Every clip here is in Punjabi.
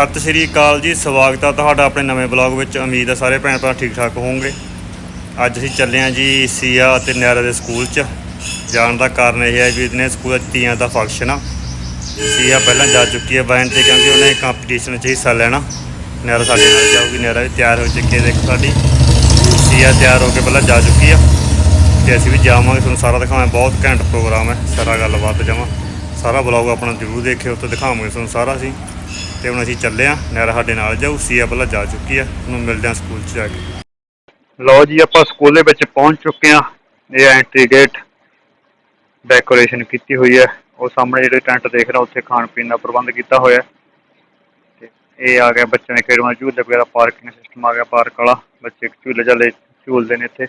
ਸਤਿ ਸ਼੍ਰੀ ਅਕਾਲ ਜੀ, ਸਵਾਗਤ ਆ ਤੁਹਾਡਾ ਆਪਣੇ ਨਵੇਂ ਬਲੌਗ ਵਿੱਚ। ਉਮੀਦ ਹੈ ਸਾਰੇ ਭੈਣ ਭਰਾ ਠੀਕ ਠਾਕ ਹੋਵੋਗੇ। ਅੱਜ ਅਸੀਂ ਚੱਲੇ ਹਾਂ ਜੀ ਸੀਆ ਅਤੇ ਨਿਆਰਾ ਦੇ ਸਕੂਲ 'ਚ। ਜਾਣ ਦਾ ਕਾਰਨ ਇਹ ਹੈ ਵੀ ਇਹਨੇ ਸਕੂਲ 'ਚ ਤੀਆਂ ਦਾ ਫੰਕਸ਼ਨ ਆ। ਸੀਆ ਪਹਿਲਾਂ ਜਾ ਚੁੱਕੀ ਹੈ ਵੈਨ ਤੇ ਕਿਉਂਕਿ ਉਹਨੇ ਕੰਪੀਟੀਸ਼ਨ 'ਚ ਹਿੱਸਾ ਲੈਣਾ। ਨਿਆਰਾ ਸਾਡੇ ਨਾਲ ਜਾਊਗੀ ਨਿਆਰਾ ਵੀ ਤਿਆਰ ਹੋ ਚੁੱਕੀ ਹੈ ਦੇਖੋ ਸਾਡੀ। ਸੀਆ ਤਿਆਰ ਹੋ ਕੇ ਪਹਿਲਾਂ ਜਾ ਚੁੱਕੀ ਆ ਤੇ ਅਸੀਂ ਵੀ ਜਾਵਾਂਗੇ। ਤੁਹਾਨੂੰ ਸਾਰਾ ਦਿਖਾਵਾਂਗੇ ਬਹੁਤ ਘੈਂਟ ਪ੍ਰੋਗਰਾਮ ਹੈ, ਸਾਰਾ ਗੱਲਬਾਤ ਜਮਾ। ਸਾਰਾ ਬਲੌਗ ਆਪਣਾ ਜ਼ਰੂਰ ਦੇਖਿਓ ਉੱਤੇ ਦਿਖਾਵਾਂਗੇ ਤੁਹਾਨੂੰ ਸਾਰਾ ਅਸੀਂ। ਤੇ ਹੁਣ ਅਸੀਂ ਚੱਲੇ ਆ ਨਿਆਰਾ ਸਾਡੇ ਨਾਲ ਜਾਊ ਸੀਆ ਪਹਿਲਾਂ ਜਾ ਚੁੱਕੀ ਆ। ਉਹਨੂੰ ਮਿਲਦੇ ਆ ਸਕੂਲ 'ਚ ਜਾ ਕੇ। ਲਓ ਜੀ, ਆਪਾਂ ਸਕੂਲ ਦੇ ਵਿੱਚ ਪਹੁੰਚ ਚੁੱਕੇ ਆ ਇਹ ਐਂਟਰੀ ਗੇਟ ਡੈਕੋਰੇਸ਼ਨ ਕੀਤੀ ਹੋਈ ਹੈ। ਉਹ ਸਾਹਮਣੇ ਜਿਹੜੇ ਟੈਂਟ ਦੇਖ ਰਹੇ ਉੱਥੇ ਖਾਣ ਪੀਣ ਦਾ ਪ੍ਰਬੰਧ ਕੀਤਾ ਹੋਇਆ ਤੇ ਇਹ ਆ ਗਿਆ ਬੱਚਿਆਂ ਦੇ ਖੇਡਣ ਵਾਲੇ ਝੂਲੇ ਵਗੈਰਾ, ਪਾਰਕਿੰਗ ਸਿਸਟਮ ਆ ਗਿਆ, ਪਾਰਕ ਵਾਲਾ। ਬੱਚੇ ਝੂਲੇ ਝਾਲੇ ਝੂਲਦੇ ਨੇ ਇੱਥੇ।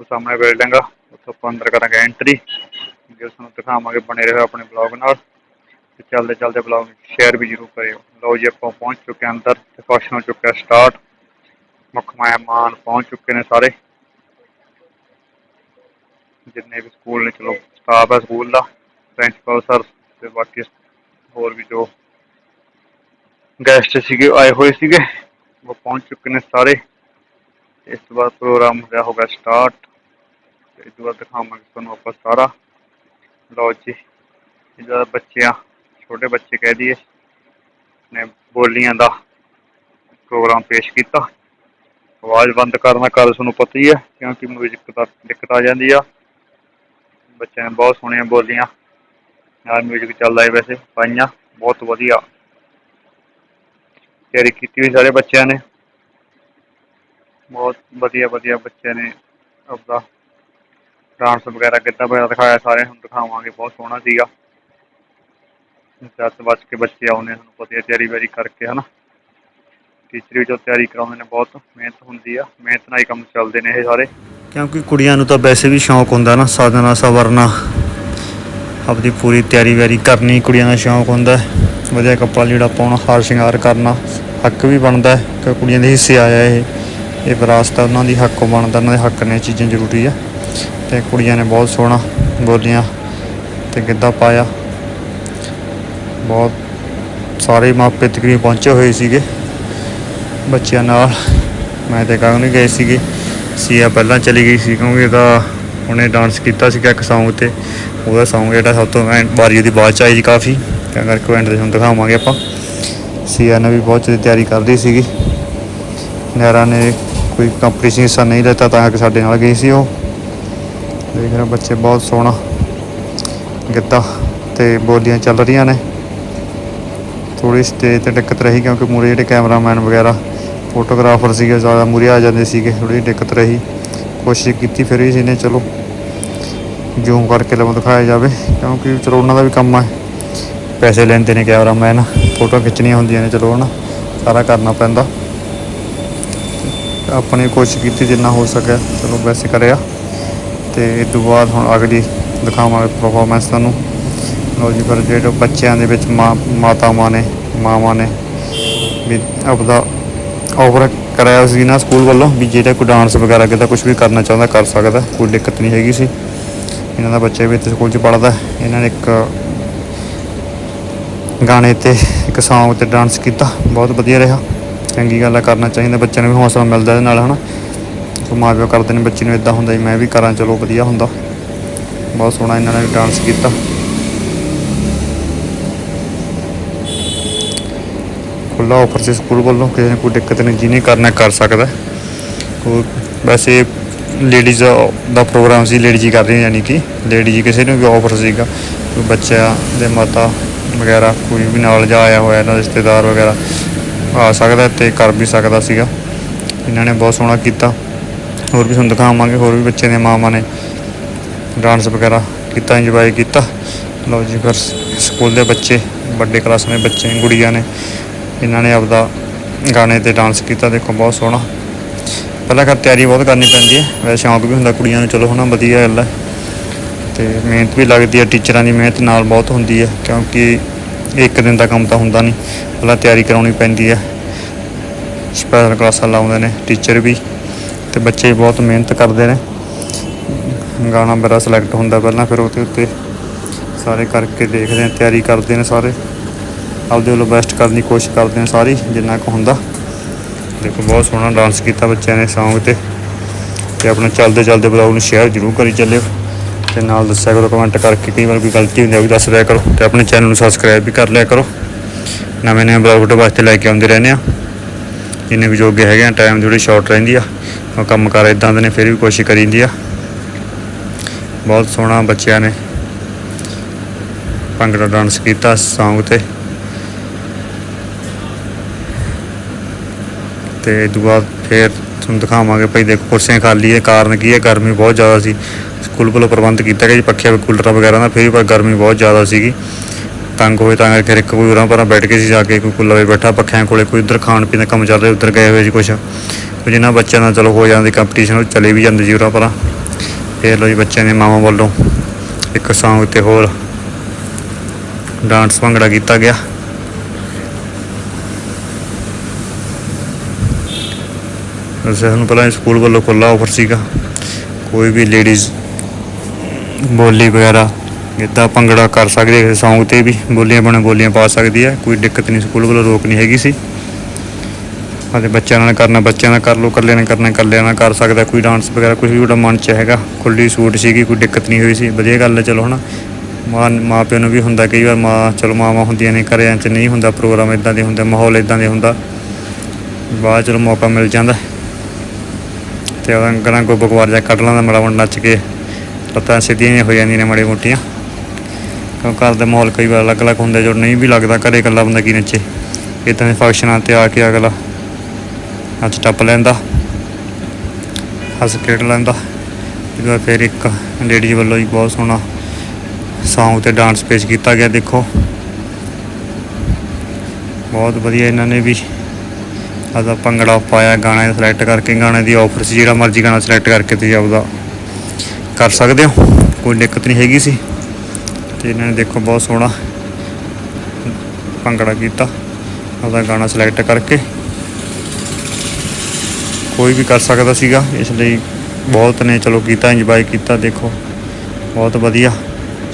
ਉਹ ਸਾਹਮਣੇ ਬਿਲਡਿੰਗ ਆ। ਉੱਥੋਂ ਆਪਾਂ ਅੰਦਰ ਕਰਾਂਗੇ ਐਂਟਰੀ ਜੋ ਤੁਹਾਨੂੰ ਦਿਖਾਵਾਂਗੇ ਬਣੇ ਰਹੋ ਆਪਣੇ ਬਲੌਗ ਨਾਲ। ਤੇ ਚੱਲਦੇ ਚੱਲਦੇ ਬਲੌਗ ਸ਼ੇਅਰ ਵੀ ਜ਼ਰੂਰ ਕਰਿਓ। ਲਓ ਜੀ, ਆਪਾਂ ਪਹੁੰਚ ਚੁੱਕੇ ਹਾਂ ਅੰਦਰ, ਤੇ ਫੰਕਸ਼ਨ ਹੋ ਚੁੱਕਿਆ ਸਟਾਰਟ ਮੁੱਖ ਮਹਿਮਾਨ ਪਹੁੰਚ ਚੁੱਕੇ ਨੇ ਸਾਰੇ। ਜਿੰਨੇ ਵੀ ਸਕੂਲ ਨੇ, ਚਲੋ ਸਟਾਫ ਹੈ ਸਕੂਲ ਦਾ ਪ੍ਰਿੰਸੀਪਲ ਸਰ ਤੇ ਬਾਕੀ ਹੋਰ ਵੀ ਜੋ ਗੈਸਟ ਸੀਗੇ, ਆਏ ਹੋਏ ਸੀਗੇ, ਉਹ ਪਹੁੰਚ ਚੁੱਕੇ ਨੇ ਸਾਰੇ। ਇਸ ਤੋਂ ਬਾਅਦ ਪ੍ਰੋਗਰਾਮ ਹੋ ਗਿਆ ਹੋਗਾ ਸਟਾਰਟ ਇਸ ਤੋਂ ਬਾਅਦ ਦਿਖਾਵਾਂਗੇ ਤੁਹਾਨੂੰ ਆਪਾਂ ਸਾਰਾ। ਲਓ ਜੀ, ਇਹਦਾ ਬੱਚਿਆਂ ਛੋਟੇ ਬੱਚੇ ਕਹਿ ਦਈਏ, ਨੇ ਬੋਲੀਆਂ ਦਾ ਪ੍ਰੋਗਰਾਮ ਪੇਸ਼ ਕੀਤਾ। ਆਵਾਜ਼ ਬੰਦ ਕਰਨਾ ਕਰ ਤੁਹਾਨੂੰ ਪਤਾ ਹੀ ਹੈ, ਕਿਉਂਕਿ ਮਿਊਜ਼ਿਕ ਦਾ ਦਿੱਕਤ ਆ ਜਾਂਦੀ ਆ। ਬੱਚਿਆਂ ਨੇ ਬਹੁਤ ਸੋਹਣੀਆਂ ਬੋਲੀਆਂ, ਨਾਲ ਮਿਊਜ਼ਿਕ ਚੱਲਦਾ ਹੈ ਵੈਸੇ, ਪਾਈਆਂ, ਬਹੁਤ ਵਧੀਆ। ਤਿਆਰੀ ਕੀਤੀ ਹੋਈ ਸਾਰੇ ਬੱਚਿਆਂ ਨੇ। ਬਹੁਤ ਵਧੀਆ ਵਧੀਆ ਬੱਚਿਆਂ ਨੇ ਆਪਦਾ ਡਾਂਸ ਵਗੈਰਾ ਕਿੱਦਾਂ ਵਗੈਰਾ ਦਿਖਾਇਆ ਸਾਰਿਆਂ ਨੂੰ ਦਿਖਾਵਾਂਗੇ, ਬਹੁਤ ਸੋਹਣਾ ਸੀਗਾ। ਦਸ ਵੱਜ ਕੇ ਬੱਚੇ ਆਉਣੇ ਤੁਹਾਨੂੰ ਪਤਾ ਤਿਆਰੀ ਵਾਰੀ ਕਰਕੇ ਹਨਾ। ਟੀਚਰ ਵੀ ਜੋ ਤਿਆਰੀ ਕਰਾਉਂਦੇ ਨੇ, ਬਹੁਤ ਮਿਹਨਤ ਹੁੰਦੀ ਆ, ਮਿਹਨਤ ਨਾਲ ਹੀ ਕੰਮ ਚੱਲਦੇ ਨੇ ਇਹ ਸਾਰੇ। ਕਿਉਂਕਿ ਕੁੜੀਆਂ ਨੂੰ ਤਾਂ ਵੈਸੇ ਵੀ ਸ਼ੌਂਕ ਹੁੰਦਾ ਨਾ, ਸਾਧਨਾ ਸਵਰਨਾ। ਆਪਦੀ ਪੂਰੀ ਤਿਆਰੀ ਵਾਰੀ ਕਰਨੀ ਕੁੜੀਆਂ ਦਾ ਸ਼ੌਂਕ ਹੁੰਦਾ ਵਧੀਆ ਕੱਪੜਾ ਲੀੜਾ ਪਾਉਣਾ, ਹਾਰ ਸ਼ਿੰਗਾਰ ਕਰਨਾ, ਹੱਕ ਵੀ ਬਣਦਾ ਕਿ ਕੁੜੀਆਂ ਦੇ ਹਿੱਸੇ ਆਇਆ ਇਹ ਇਹ ਵਿਰਾਸਤ ਆ, ਉਹਨਾਂ ਦੀ ਹੱਕ ਬਣਦਾ, ਉਹਨਾਂ ਦੇ ਹੱਕ ਨੇ ਇਹ ਚੀਜ਼ਾਂ ਜ਼ਰੂਰੀ ਆ। ਤੇ ਕੁੜੀਆਂ ਨੇ ਬਹੁਤ ਸੋਹਣਾ ਬੋਲੀਆਂ ਤੇ ਗਿੱਧਾ ਪਾਇਆ। ਬਹੁਤ ਸਾਰੇ ਮਾਪੇ ਤਕਰੀਬਨ ਪਹੁੰਚੇ ਹੋਏ ਸੀਗੇ। ਬੱਚਿਆਂ ਨਾਲ ਮੈਂ ਤੇ ਕਾਹਨੂੰ ਨਹੀਂ ਗਏ ਸੀਗੇ। ਸੀਆ ਪਹਿਲਾਂ ਚਲੀ ਗਈ ਸੀ ਕਿਉਂਕਿ ਇਹਦਾ ਉਹਨੇ ਡਾਂਸ ਕੀਤਾ ਸੀਗਾ ਇੱਕ Song ਤੇ ਉਹਦਾ Song ਜਿਹੜਾ ਸਭ ਤੋਂ ਐਂ ਵਾਰੀ ਉਹਦੀ ਬਾਅਦ ਚ ਆਈ ਜੀ ਕਾਫੀ। ਤਾਂ ਕਰਕੇ ਐਂਡ ਤੇ ਤੁਹਾਨੂੰ ਦਿਖਾਵਾਂਗੇ ਆਪਾਂ। ਸੀਆ ਨੇ ਵੀ ਬਹੁਤ ਜ਼ਿਆਦਾ ਤਿਆਰੀ ਕਰ ਰਹੀ ਸੀਗੀ। ਨਹਿਰਾ ਨੇ ਕੋਈ ਕੰਪੀਟੀਸ਼ਨ ਹਿੱਸਾ ਨਹੀਂ ਲਿੱਤਾ ਤਾਂ ਕਿ ਸਾਡੇ ਨਾਲ ਗਈ ਸੀ ਉਹ। ਦੇਖ ਰਹੇ ਬੱਚੇ ਬਹੁਤ ਸੋਹਣਾ ਗਿੱਧਾ ਤੇ ਬੋਲੀਆਂ ਚੱਲ ਰਹੀਆਂ ਨੇ। ਥੋੜੀ ਸਟੇਜ ਤੇ ਦਿੱਕਤ ਰਹੀ ਕਿਉਂਕਿ ਮੂਰੇ ਜਿਹੜੇ ਕੈਮਰਾਮੈਨ ਵਗੈਰਾ ਫੋਟੋਗ੍ਰਾਫਰ ਸੀਗੇ, ਜ਼ਿਆਦਾ ਮੂਰੇ ਆ ਜਾਂਦੇ ਸੀਗੇ ਥੋੜੀ ਦਿੱਕਤ ਰਹੀ। ਕੋਸ਼ਿਸ਼ ਕੀਤੀ, ਫਿਰ ਵੀ ਨੇ ਚਲੋ ਜ਼ੂਮ ਕਰਕੇ ਲਵੋ, ਦਿਖਾਇਆ ਜਾਵੇ, ਕਿਉਂਕਿ ਚਲੋ ਉਹਨਾਂ ਦਾ ਵੀ ਕੰਮ ਹੈ ਪੈਸੇ ਲੈਂਦੇ ਨੇ ਕੈਮਰਾਮੈਨ ਫੋਟੋ ਖਿੱਚਣੀਆਂ ਹੁੰਦੀਆਂ ਨੇ, ਚਲੋ ਹਨਾ, ਸਾਰਾ ਕਰਨਾ ਪੈਂਦਾ। ਆਪਾਂ ਨੇ ਕੋਸ਼ਿਸ਼ ਕੀਤੀ, ਜਿੰਨਾ ਹੋ ਸਕਿਆ, ਚਲੋ ਵੈਸੇ ਕਰਿਆ। ਤੇ ਇਸ ਤੋਂ ਬਾਅਦ ਹੁਣ ਅਗਲੀ ਦਿਖਾਵਾਂਗੇ ਪਰਫਾਰਮੈਂਸ ਤੁਹਾਨੂੰ। ਲਓ ਜੀ ਫਿਰ ਜਿਹੜੇ ਬੱਚਿਆਂ ਦੇ ਵਿੱਚ ਮਾਂ ਮਾਤਾਵਾਂ ਨੇ, ਮਾਵਾਂ ਨੇ ਵੀ ਆਪਦਾ ਆਫਰ ਕਰਾਇਆ ਸੀ ਨਾ ਸਕੂਲ ਵੱਲੋਂ ਵੀ ਜਿਹੜਾ ਕੋਈ ਡਾਂਸ ਵਗੈਰਾ ਕਿਦਾ ਕੁਝ ਵੀ ਕਰਨਾ ਚਾਹੁੰਦਾ ਕਰ ਸਕਦਾ, ਕੋਈ ਦਿੱਕਤ ਨਹੀਂ ਹੈਗੀ ਸੀ। ਇਹਨਾਂ ਦਾ ਬੱਚਾ ਵੀ ਇੱਥੇ ਸਕੂਲ 'ਚ ਪੜ੍ਹਦਾ, ਇਹਨਾਂ ਨੇ ਇੱਕ ਗਾਣੇ ਤੇ ਇੱਕ ਸੌਂਗ ਤੇ ਡਾਂਸ ਕੀਤਾ, ਬਹੁਤ ਵਧੀਆ ਰਿਹਾ। ਚੰਗੀ ਗੱਲ ਆ, ਕਰਨਾ ਚਾਹੀਦਾ, ਬੱਚਿਆਂ ਨੂੰ ਵੀ ਹੌਸਲਾ ਮਿਲਦਾ ਇਹਦੇ ਨਾਲ, ਹਨਾ। ਸੋ ਮਾਂ ਪਿਓ ਕਰਦੇ ਨੇ, ਬੱਚੇ ਨੂੰ ਇਦਾਂ ਹੁੰਦਾ ਜੀ, ਮੈਂ ਵੀ ਕਰਾਂ, ਚਲੋ ਵਧੀਆ ਹੁੰਦਾ। ਬਹੁਤ ਸੋਹਣਾ ਇਹਨਾਂ ਨੇ ਡਾਂਸ ਕੀਤਾ। ਖੁੱਲਾ ਆਫਰ ਸੀ ਸਕੂਲ ਵੱਲੋਂ ਕਿਸੇ ਨੂੰ ਕੋਈ ਦਿੱਕਤ ਨਹੀਂ, ਜਿਹਨੇ ਕਰਨਾ ਕਰ ਸਕਦਾ। ਕੋਈ ਵੈਸੇ ਲੇਡੀਜ਼ ਦਾ ਪ੍ਰੋਗਰਾਮ ਸੀ ਲੇਡੀਜ਼ ਜੀ ਕਰ ਰਹੀਆਂ ਯਾਨੀ ਕਿ ਲੇਡੀਜ਼ ਜੀ ਕਿਸੇ ਨੂੰ ਵੀ ਆਫਰ ਸੀਗਾ, ਕੋਈ ਬੱਚਾ ਦੇ ਮਾਤਾ ਵਗੈਰਾ, ਕੋਈ ਵੀ ਨਾਲ ਜਾ ਆਇਆ ਹੋਇਆ ਨਾ ਰਿਸ਼ਤੇਦਾਰ ਵਗੈਰਾ, ਆ ਸਕਦਾ ਤੇ ਕਰ ਵੀ ਸਕਦਾ ਸੀਗਾ। ਇਹਨਾਂ ਨੇ ਬਹੁਤ ਸੋਹਣਾ ਕੀਤਾ। ਹੋਰ ਵੀ ਤੁਹਾਨੂੰ ਦਿਖਾਵਾਂਗੇ, ਹੋਰ ਵੀ ਬੱਚੇ ਦੀਆਂ ਮਾਵਾਂ ਨੇ ਡਾਂਸ ਵਗੈਰਾ ਕੀਤਾ ਇੰਜੋਏ ਕੀਤਾ। ਲਓ ਜੀ, ਫਿਰ ਸਕੂਲ ਦੇ ਬੱਚੇ, ਵੱਡੇ ਕਲਾਸ ਦੇ ਬੱਚੇ, ਗੁੜੀਆਂ ਨੇ। ਇਹਨਾਂ ਨੇ ਆਪਦਾ ਗਾਣੇ ਤੇ ਡਾਂਸ ਕੀਤਾ, ਦੇਖੋ ਬਹੁਤ ਸੋਹਣਾ। ਪਹਿਲਾਂ ਕਰ ਤਿਆਰੀ ਬਹੁਤ ਕਰਨੀ ਪੈਂਦੀ ਹੈ, ਵੈਸੇ ਸ਼ੌਂਕ ਵੀ ਹੁੰਦਾ ਕੁੜੀਆਂ ਨੂੰ, ਚਲੋ ਹਨਾ ਵਧੀਆ ਗੱਲ ਹੈ। ਤੇ ਮਿਹਨਤ ਵੀ ਲੱਗਦੀ ਹੈ, ਟੀਚਰਾਂ ਦੀ ਮਿਹਨਤ ਨਾਲ ਬਹੁਤ ਹੁੰਦੀ ਹੈ, ਕਿਉਂਕਿ ਇੱਕ ਦਿਨ ਦਾ ਕੰਮ ਤਾਂ ਹੁੰਦਾ ਨਹੀਂ। ਪਹਿਲਾਂ ਤਿਆਰੀ ਕਰਾਉਣੀ ਪੈਂਦੀ ਹੈ। ਸਪੈਸ਼ਲ ਕਲਾਸਾਂ ਲਾਉਂਦੇ ਨੇ ਟੀਚਰ ਵੀ, ਤੇ ਬੱਚੇ ਬਹੁਤ ਮਿਹਨਤ ਕਰਦੇ ਨੇ। ਗਾਣਾ ਮੇਰਾ ਸਿਲੈਕਟ ਹੁੰਦਾ ਪਹਿਲਾਂ, ਫਿਰ ਉਹਦੇ ਉੱਤੇ ਸਾਰੇ ਕਰਕੇ ਦੇਖਦੇ ਨੇ ਤਿਆਰੀ ਕਰਦੇ ਨੇ ਸਾਰੇ। ਆਪਦੇ ਵੱਲੋਂ ਬੈਸਟ ਕਰਨ ਦੀ ਕੋਸ਼ਿਸ਼ ਕਰਦੇ ਹਾਂ ਸਾਰੀ, ਜਿੰਨਾ ਕੁ ਹੁੰਦਾ। ਦੇਖੋ, ਬਹੁਤ ਸੋਹਣਾ ਡਾਂਸ ਕੀਤਾ ਬੱਚਿਆਂ ਨੇ ਸੌਂਗ ਤੇ। ਤੇ ਆਪਣਾ ਚੱਲਦੇ ਚੱਲਦੇ ਬਲੌਗ ਨੂੰ ਸ਼ੇਅਰ ਜ਼ਰੂਰ ਕਰੀ ਚੱਲਿਓ। ਤੇ ਨਾਲ ਦੱਸਿਆ ਕਰੋ ਕਮੈਂਟ ਕਰਕੇ ਕਈ ਵਾਰ ਕੋਈ ਗਲਤੀ ਹੁੰਦੀ ਹੈ ਉਹ ਵੀ ਦੱਸ ਦਿਆ ਕਰੋ। ਤੇ ਆਪਣੇ ਚੈਨਲ ਨੂੰ ਸਬਸਕ੍ਰਾਈਬ ਵੀ ਕਰ ਲਿਆ ਕਰੋ। ਨਵੇਂ ਨਵੇਂ ਬਲੌਗ ਤੁਹਾਡੇ ਵਾਸਤੇ ਲੈ ਕੇ ਆਉਂਦੇ ਰਹਿੰਦੇ ਆ ਜਿੰਨੇ ਵੀ ਜੋਗੇ ਹੈਗੇ ਆ ਟਾਈਮ ਥੋੜੀ ਸ਼ਾਰਟ ਰਹਿੰਦੀ ਆ। ਉਹ ਕੰਮ ਕਰ ਇਦਾਂ ਦੇ ਨੇ, ਫਿਰ ਵੀ ਕੋਸ਼ਿਸ਼ ਕਰੀ ਆ। ਬਹੁਤ ਸੋਹਣਾ ਬੱਚਿਆਂ ਨੇ। ਭੰਗੜਾ ਡਾਂਸ ਕੀਤਾ ਸੌਂਗ ਤੇ। ਤੇ ਇਹ ਤੋਂ ਬਾਅਦ ਫਿਰ ਤੁਹਾਨੂੰ ਦਿਖਾਵਾਂਗੇ ਭਾਈ ਦੇਖੋ ਕੁਰਸੀਆਂ ਖਾਲੀ ਹੈ। ਕਾਰਨ ਕੀ ਹੈ? ਗਰਮੀ ਬਹੁਤ ਜ਼ਿਆਦਾ ਸੀ। ਸਕੂਲ ਵੱਲੋਂ ਪ੍ਰਬੰਧ ਕੀਤਾ ਗਿਆ ਜੀ ਪੱਖੇ ਕੂਲਰਾਂ ਵਗੈਰਾ ਦਾ ਫਿਰ ਵੀ ਪਰ ਗਰਮੀ ਬਹੁਤ ਜ਼ਿਆਦਾ ਸੀਗੀ। ਤੰਗ ਹੋਏ ਤਾਂ ਕਰਕੇ ਇੱਕ ਕੋਈ ਉਰਾਂ ਪਰਾਂ ਬੈਠ ਕੇ ਸੀ ਜਾ ਕੇ, ਕੋਈ ਕੁੱਲਾ ਵੀ ਬੈਠਾ, ਪੱਖਿਆਂ ਕੋਲੇ ਕੋਈ ਉਧਰ ਖਾਣ ਪੀਣ ਦਾ ਕੰਮ ਚੱਲ ਰਿਹਾ, ਉਧਰ ਗਏ ਹੋਏ ਜੀ ਕੁਛ। ਕੁਝ ਇਹਨਾਂ ਬੱਚਿਆਂ ਨਾਲ ਚਲੋ ਹੋ ਜਾਂਦੀ ਕੰਪੀਟੀਸ਼ਨ ਉਹ ਚਲੇ ਵੀ ਜਾਂਦੇ ਜੀ ਉਰਾਂ ਪਰਾਂ। ਫਿਰ ਲੋ ਜੀ ਬੱਚਿਆਂ ਦੇ ਮਾਵਾਂ ਵੱਲੋਂ ਇੱਕ ਸੌਂਗ ਤੇ ਹੋਰ ਡਾਂਸ ਭੰਗੜਾ ਕੀਤਾ ਗਿਆ। ਸਾਨੂੰ ਪਹਿਲਾਂ ਸਕੂਲ ਵੱਲੋਂ ਖੁੱਲਾ ਆਫਰ ਸੀਗਾ। ਕੋਈ ਵੀ ਲੇਡੀਜ਼ ਬੋਲੀ ਵਗੈਰਾ ਇੱਦਾਂ ਭੰਗੜਾ ਕਰ ਸਕਦੇ ਹੈ ਸੌਂਗ ਤੇ ਵੀ ਬੋਲੀਆਂ ਬਣੇ ਬੋਲੀਆਂ ਪਾ ਸਕਦੀ ਹੈ ਕੋਈ ਦਿੱਕਤ ਨਹੀਂ, ਸਕੂਲ ਵੱਲੋਂ ਰੋਕ ਨਹੀਂ ਹੈਗੀ ਸੀ। ਅਤੇ ਬੱਚਿਆਂ ਨਾਲ ਕਰਨਾ, ਬੱਚਿਆਂ ਨਾਲ ਕਰ ਲਓ, ਇਕੱਲੇ ਨਾਲ ਕਰਨਾ, ਇਕੱਲਿਆਂ ਨਾਲ ਕਰ ਸਕਦਾ, ਕੋਈ ਡਾਂਸ ਵਗੈਰਾ ਕੁਝ ਵੀ ਉਹਦਾ ਮਨ ਚ ਹੈਗਾ ਖੁੱਲੀ ਸੂਟ ਸੀਗੀ, ਕੋਈ ਦਿੱਕਤ ਨਹੀਂ ਹੋਈ ਸੀ, ਵਧੀਆ ਗੱਲ ਹੈ ਚਲੋ ਹਨਾ। ਮਾਂ ਮਾਂ ਪਿਓ ਨੂੰ ਵੀ ਹੁੰਦਾ, ਕਈ ਵਾਰ ਮਾਂ, ਚਲੋ ਮਾਵਾਂ ਹੁੰਦੀਆਂ ਨੇ ਘਰਿਆਂ ਚ ਨਹੀਂ ਹੁੰਦਾ, ਪ੍ਰੋਗਰਾਮ ਇਦਾਂ ਦੇ ਹੁੰਦੇ, ਮਾਹੌਲ ਇਦਾਂ ਦੇ ਹੁੰਦਾ। ਬਾਅਦ ਚਲੋ ਮੌਕਾ ਮਿਲ ਜਾਂਦਾ। ਤੇ ਉਹਨਾਂ ਗਲਾਂ ਕੋਈ ਬਕਵਾਰ ਜਾ ਕੱਢ ਲਾਂਦਾ, ਮਾੜਾ ਮੋਟਾ ਨੱਚ ਕੇ। ਲੱਤਾਂ ਸਿੱਧੀਆਂ ਜਿਹੀਆਂ ਹੋ ਜਾਂਦੀਆਂ ਨੇ ਮਾੜੀ ਮੋਟੀਆਂ। ਕਿਉਂ ਘਰ ਦਾ ਮਾਹੌਲ ਕਈ ਵਾਰ ਅਲੱਗ-ਅਲੱਗ ਹੁੰਦੇ, ਜੋ ਨਹੀਂ ਵੀ ਲੱਗਦਾ, ਘਰੇ ਇਕੱਲਾ ਬੰਦਾ ਕੀ ਨੱਚੇ। ਇਦਾਂ ਦੇ ਫੰਕਸ਼ਨਾਂ ਤੇ ਆ ਕੇ ਅਗਲਾ ਨੱਚ ਟੱਪ ਲੈਂਦਾ, ਹੱਸ ਖੇਡ ਲੈਂਦਾ। ਇਹਦਾ ਫਿਰ ਇੱਕ ਲੇਡੀ ਵੱਲੋਂ ਹੀ ਬਹੁਤ ਸੋਹਣਾ ਸੌਂਗ ਤੇ ਡਾਂਸ ਪੇਸ਼ ਕੀਤਾ ਗਿਆ, ਦੇਖੋ। ਬਹੁਤ ਵਧੀਆ ਇਹਨਾਂ ਨੇ ਵੀ ਆਪਦਾ ਭੰਗੜਾ ਪਾਇਆ, ਗਾਣਾ ਸਿਲੈਕਟ ਕਰਕੇ, ਗਾਣੇ ਦੀ ਆਫਰ ਸੀ, ਜਿਹੜਾ ਮਰਜ਼ੀ ਗਾਣਾ ਸਿਲੈਕਟ ਕਰਕੇ ਤੁਸੀਂ ਆਪਦਾ ਕਰ ਸਕਦੇ ਹੋ। ਕੋਈ ਦਿੱਕਤ ਨਹੀਂ ਹੈਗੀ ਸੀ। ਤੇ ਇਹਨਾਂ ਨੇ ਦੇਖੋ ਬਹੁਤ ਸੋਹਣਾ ਭੰਗੜਾ ਕੀਤਾ, ਆਪਦਾ ਗਾਣਾ ਸਿਲੈਕਟ ਕਰਕੇ। ਕੋਈ ਵੀ ਕਰ ਸਕਦਾ ਸੀਗਾ, ਇਸ ਲਈ ਬਹੁਤ ਨੇ, ਚਲੋ ਕੀਤਾ ਇੰਜੋਏ ਕੀਤਾ, ਦੇਖੋ। ਬਹੁਤ ਵਧੀਆ,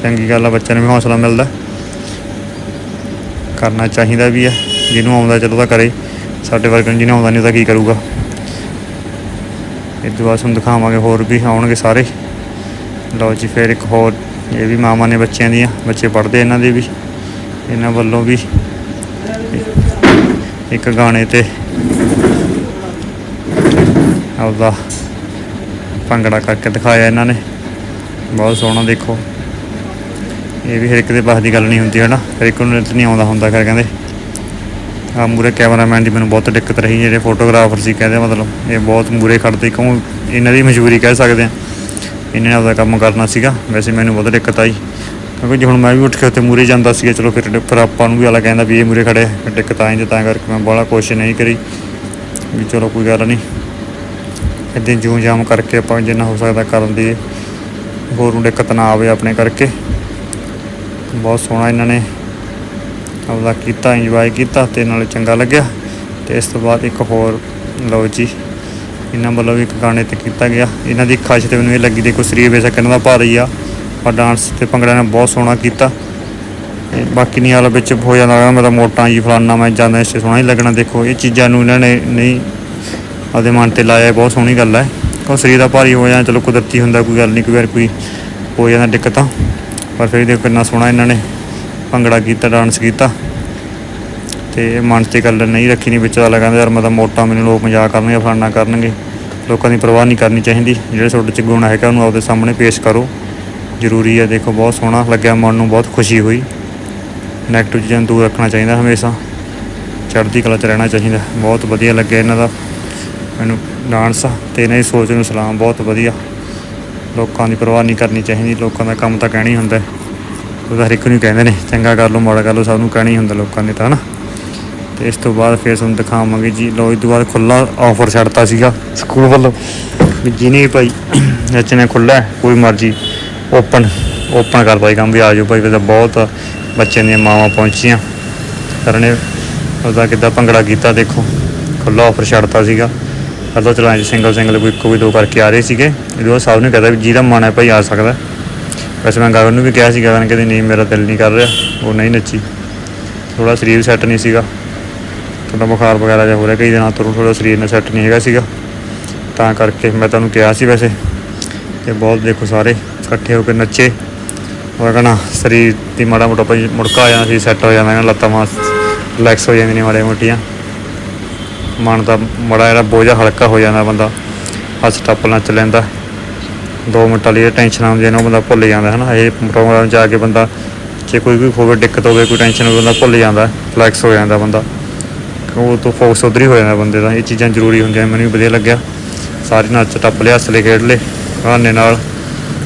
ਚੰਗੀ ਗੱਲ ਆ, ਬੱਚਿਆਂ ਨੂੰ ਵੀ ਹੌਸਲਾ ਮਿਲਦਾ। ਕਰਨਾ ਚਾਹੀਦਾ ਵੀ ਹੈ, ਜਿਹਨੂੰ ਆਉਂਦਾ ਚਲੋ ਤਾਂ ਕਰੇ। ਸਾਡੇ ਵਰਗੇ ਨੂੰ ਜਿਹਨੂੰ ਆਉਂਦਾ ਨਹੀਂ ਉਹਦਾ ਕੀ ਕਰੂਗਾ? ਇਹ ਤੋਂ ਬਾਅਦ ਤੁਹਾਨੂੰ ਦਿਖਾਵਾਂਗੇ ਹੋਰ ਵੀ ਆਉਣਗੇ ਸਾਰੇ। ਲਓ ਜੀ, ਫਿਰ ਇੱਕ ਹੋਰ, ਇਹ ਵੀ ਮਾਵਾਂ ਨੇ ਬੱਚਿਆਂ ਦੀਆਂ, ਬੱਚੇ ਪੜ੍ਹਦੇ ਇਹਨਾਂ ਦੇ ਵੀ, ਇਹਨਾਂ ਵੱਲੋਂ ਵੀ। ਇੱਕ ਗਾਣੇ ਤੇ ਆਪਦਾ ਭੰਗੜਾ ਕਰਕੇ ਦਿਖਾਇਆ ਇਹਨਾਂ ਨੇ। ਬਹੁਤ ਸੋਹਣਾ ਦੇਖੋ। ਇਹ ਵੀ ਹਰ ਇੱਕ ਦੇ ਬਸ ਦੀ ਗੱਲ ਨਹੀਂ ਹੁੰਦੀ ਹੈ ਨਾ ਹਰ ਇੱਕ ਨੂੰ ਨਹੀਂ ਆਉਂਦਾ ਹੁੰਦਾ ਫਿਰ ਕਹਿੰਦੇ। ਆ ਮੂਰੇ ਕੈਮਰਾਮੈਨ ਦੀ ਮੈਨੂੰ ਬਹੁਤ ਦਿੱਕਤ ਰਹੀ, ਜਿਹੜੇ ਫੋਟੋਗ੍ਰਾਫਰ ਸੀ ਕਹਿੰਦੇ ਮਤਲਬ ਇਹ ਬਹੁਤ ਮੂਰੇ ਖੜਦੇ, ਕਿਉਂ ਇਹਨਾਂ ਦੀ ਮਜਬੂਰੀ ਕਹਿ ਸਕਦੇ ਆ। ਇਹਨਾਂ ਨੇ ਆਪਦਾ ਕੰਮ ਕਰਨਾ ਸੀਗਾ, ਵੈਸੇ ਮੈਨੂੰ ਬਹੁਤ ਦਿੱਕਤ ਆਈ। ਕਿਉਂਕਿ ਜੇ ਹੁਣ ਮੈਂ ਵੀ ਉੱਠ ਕੇ ਉੱਥੇ ਮੂਰੇ ਜਾਂਦਾ ਸੀਗਾ, ਚਲੋ ਫਿਰ ਫਿਰ ਆਪਾਂ ਨੂੰ ਵੀ ਅਲਾ ਕਹਿੰਦਾ ਵੀ ਇਹ ਮੂਰੇ ਖੜੇ ਫਿਰ ਦਿੱਕਤ ਆਈ ਤੇ ਤਾਂ ਕਰਕੇ ਮੈਂ ਬੜਾ ਕੋਸ਼ਿਸ਼ ਨਹੀਂ ਕਰੀ। ਵੀ ਚਲੋ ਕੋਈ ਗੱਲ ਨਹੀਂ। ਇੱਦਾਂ ਜੂੰ ਜਾਮ ਕਰਕੇ ਆਪਾਂ ਜਿੰਨਾ ਹੋ ਸਕਦਾ ਕਰਨ ਦੀ, ਹੋਰ ਨੂੰ ਦਿੱਕਤ ਨਾ ਆਵੇ ਆਪਣੇ ਕਰਕੇ। ਬਹੁਤ ਸੋਹਣਾ ਇਹਨਾਂ ਨੇ ਆਪਦਾ ਕੀਤਾ ਇੰਜੋਏ ਕੀਤਾ ਤੇ ਨਾਲੇ ਚੰਗਾ ਲੱਗਿਆ। ਤੇ ਇਸ ਤੋਂ ਬਾਅਦ ਇੱਕ ਹੋਰ ਲਓ ਜੀ ਇਹਨਾਂ ਵੱਲੋਂ ਵੀ ਇੱਕ ਗਾਣੇ ਤੇ ਕੀਤਾ ਗਿਆ। ਇਹਨਾਂ ਦੀ ਖਾਸ਼ ਤੇ ਮੈਨੂੰ ਇਹ ਲੱਗੀ ਦੇਖੋ ਸਰੀਰ ਬੇਸ਼ੱਕ ਇਹਨਾਂ ਦਾ ਭਾਰੀ ਆ ਪਰ ਡਾਂਸ ਤੇ ਭੰਗੜਾ ਨੇ ਬਹੁਤ ਸੋਹਣਾ ਕੀਤਾ। ਬਾਕੀ ਨਹੀਂ ਹਾਲ ਵਿੱਚ ਹੋ ਜਾਂਦਾ ਹੈਗਾ, ਮੈਂ ਮੋਟਾ ਜੀ ਫਲਾਨਾ ਮੈਂ ਜਾਂਦਾ ਇਸ ਸੋਹਣਾ ਹੀ ਲੱਗਣਾ ਦੇਖੋ ਇਹ ਚੀਜ਼ਾਂ ਨੂੰ ਇਹਨਾਂ ਨੇ ਨਹੀਂ ਆਪਦੇ ਮਨ ਤੇ ਲਾਇਆ ਬਹੁਤ ਸੋਹਣੀ ਗੱਲ ਹੈ। ਕਿਉਂ ਸਰੀਰ ਦਾ ਭਾਰੀ ਹੋ ਜਾਣਾ ਚਲੋ ਕੁਦਰਤੀ ਹੁੰਦਾ ਕੋਈ ਗੱਲ ਨਹੀਂ ਕੋਈ ਵਾਰ ਕੋਈ ਹੋ ਜਾਂਦਾ ਦਿੱਕਤਾਂ ਪਰ ਫਿਰ ਦੇਖੋ ਕਿੰਨਾ ਸੋਹਣਾ ਇਹਨਾਂ ਨੇ ਭੰਗੜਾ ਕੀਤਾ ਡਾਂਸ ਕੀਤਾ। ਤੇ ਮਨ 'ਤੇ ਗੱਲ ਨਹੀਂ ਰੱਖੀ ਨਹੀਂ ਵਿੱਚ ਵਾਲਾ, ਕਹਿੰਦਾ ਯਾਰ ਮੈਂ ਤਾਂ ਮੋਟਾ ਮੈਨੂੰ ਲੋਕ ਮਜ਼ਾਕ ਕਰਨਗੇ, ਫਲਾਨਾ ਕਰਨਗੇ। ਲੋਕਾਂ ਦੀ ਪਰਵਾਹ ਨਹੀਂ ਕਰਨੀ ਚਾਹੀਦੀ, ਜਿਹੜੇ ਤੁਹਾਡੇ 'ਚ ਗੁਣ ਹੈਗਾ ਉਹਨੂੰ ਆਪਦੇ ਸਾਹਮਣੇ ਪੇਸ਼ ਕਰੋ। ਜ਼ਰੂਰੀ ਹੈ ਦੇਖੋ, ਬਹੁਤ ਸੋਹਣਾ ਲੱਗਿਆ, ਮਨ ਨੂੰ ਬਹੁਤ ਖੁਸ਼ੀ ਹੋਈ। ਨੈਗੇਟਿਵ ਚੀਜ਼ਾਂ ਨੂੰ ਦੂਰ ਰੱਖਣਾ ਚਾਹੀਦਾ ਹਮੇਸ਼ਾ। ਚੜ੍ਹਦੀ ਕਲਾ 'ਚ ਰਹਿਣਾ ਚਾਹੀਦਾ, ਬਹੁਤ ਵਧੀਆ ਲੱਗਿਆ ਇਹਨਾਂ ਦਾ। ਮੈਨੂੰ ਡਾਂਸ ਤੇ ਇਹਨਾਂ ਦੀ ਸੋਚ ਨੂੰ ਸਲਾਮ, ਬਹੁਤ ਵਧੀਆ। ਲੋਕਾਂ ਦੀ ਪਰਵਾਹ ਨਹੀਂ ਕਰਨੀ ਚਾਹੀਦੀ, ਲੋਕਾਂ ਦਾ ਕੰਮ ਤਾਂ ਕਹਿਣਾ ਹੀ ਹੁੰਦਾ ਹੈ। ਉਹ ਤਾਂ ਹਰ ਇੱਕ ਨੂੰ ਕਹਿੰਦੇ ਨੇ, ਚੰਗਾ ਕਰ ਲਓ, ਮਾੜਾ ਕਰ ਲਓ, ਸਭ ਨੂੰ ਕਹਿਣਾ ਹੀ ਹੁੰਦਾ ਲੋਕਾਂ ਨੇ ਤਾਂ ਨਾ ਤੇ ਇਸ ਤੋਂ ਬਾਅਦ ਫਿਰ ਤੁਹਾਨੂੰ ਦਿਖਾਵਾਂਗੇ ਜੀ ਲੋ ਇਸ ਤੋਂ ਬਾਅਦ ਖੁੱਲਾ ਆਫਰ ਛੱਡਤਾ ਸੀਗਾ ਸਕੂਲ ਵੱਲੋਂ। ਵੀ ਜਿਹਨੇ ਭਾਈ ਨੱਚਣਾ ਖੁੱਲਾ ਕੋਈ ਮਰਜ਼ੀ ਓਪਨ ਓਪਨ ਕਰ ਭਾਈ ਕੰਮ ਵੀ ਆ ਜਾਓ ਭਾਈ ਵੈਸੇ ਬਹੁਤ ਬੱਚਿਆਂ ਦੀਆਂ ਮਾਵਾਂ ਪਹੁੰਚੀਆਂ। ਸਰ ਨੇ ਉਹਦਾ ਕਿੱਦਾਂ ਭੰਗੜਾ ਕੀਤਾ ਦੇਖੋ ਖੁੱਲਾ ਆਫਰ ਛੱਡਤਾ ਸੀਗਾ। ਅੱਧਾ ਚਲਾਇਆ ਜੀ ਸਿੰਗਲ ਸਿੰਗਲ ਕੋਈ ਇੱਕੋ ਵੀ ਦੋ ਕਰਕੇ ਆ ਰਹੇ ਸੀਗੇ। ਇਹਦੇ ਬਾਅਦ ਸਾਹਿਬ ਨੇ ਕਹਦਾ ਵੀ ਜਿਹਦਾ ਮਨ ਹੈ ਭਾਈ ਆ ਸਕਦਾ। ਵੈਸੇ ਮੈਂ ਗਗਨ ਨੂੰ ਵੀ ਕਿਹਾ ਸੀ, ਗਗਨ ਕਹਿੰਦੀ, ਨਹੀਂ, ਮੇਰਾ ਦਿਲ ਨਹੀਂ ਕਰ ਰਿਹਾ। ਉਹ ਨਹੀਂ ਨੱਚੀ। ਥੋੜਾ ਸਰੀਰ ਸੈੱਟ ਨਹੀਂ ਸੀਗਾ। ਥੋੜਾ ਬੁਖਾਰ ਵਗੈਰਾ ਜਿਹਾ ਹੋ ਰਿਹਾ, ਕਈ ਦਿਨਾਂ ਤੋਂ ਥੋੜਾ ਸਰੀਰ ਨਾਲ ਸੈੱਟ ਨਹੀਂ ਹੈਗਾ ਸੀਗਾ। ਤਾਂ ਕਰਕੇ ਮੈਂ ਤੁਹਾਨੂੰ ਕਿਹਾ ਸੀ ਵੈਸੇ ਤੇ ਬਹੁਤ ਦੇਖੋ ਸਾਰੇ ਇਕੱਠੇ ਹੋ ਕੇ ਨੱਚੇ। ਉਹ ਕਹਣਾ, ਸਰੀਰ ਦੀ ਮਾੜਾ ਮੋਟਾ ਭਾਈ ਮੁੜਕਾ ਆ ਜਾਂਦਾ ਸੀ ਸੈੱਟ ਹੋ ਜਾਂਦਾ ਹੈ ਲੱਤਾਂ ਮਾਸ ਰਿਲੈਕਸ ਹੋ ਜਾਂਦੀਆਂ ਨੇ ਮਾੜੇ ਮੋਟੀਆਂ। ਮਨ ਦਾ ਮੜਾ ਜਿਹੜਾ ਬੋਝਾ ਹਲਕਾ ਹੋ ਜਾਂਦਾ ਬੰਦਾ। ਹੱਸ ਟੱਪ ਨੱਚ ਲੈਂਦਾ। ਦੋ ਮਿੰਟਾਂ ਲਈ ਟੈਨਸ਼ਨ ਆਉਂਦੀ ਹੈ ਨਾ, ਉਹ ਬੰਦਾ ਭੁੱਲ ਜਾਂਦਾ ਹੈ ਨਾ। ਇਹ ਪ੍ਰੋਗਰਾਮ 'ਚ ਆ ਕੇ ਬੰਦਾ, ਜੇ ਕੋਈ ਵੀ ਹੋਵੇ, ਦਿੱਕਤ ਹੋਵੇ, ਕੋਈ ਟੈਨਸ਼ਨ ਹੋਵੇ, ਬੰਦਾ ਭੁੱਲ ਜਾਂਦਾ ਰਿਲੈਕਸ ਹੋ ਜਾਂਦਾ ਬੰਦਾ। ਉਹ ਤੋਂ ਫੋਕਸ ਉਧਰ ਹੀ ਹੋ ਜਾਂਦਾ ਬੰਦੇ ਦਾ। ਇਹ ਚੀਜ਼ਾਂ ਜ਼ਰੂਰੀ ਹੁੰਦੀਆਂ, ਮੈਨੂੰ ਵੀ ਵਧੀਆ ਲੱਗਿਆ। ਸਾਰੇ ਨੱਚ ਟੱਪ ਲਿਆ, ਹੱਸ ਲਏ ਖੇਡ ਲਏ ਬਹਾਨੇ ਨਾਲ।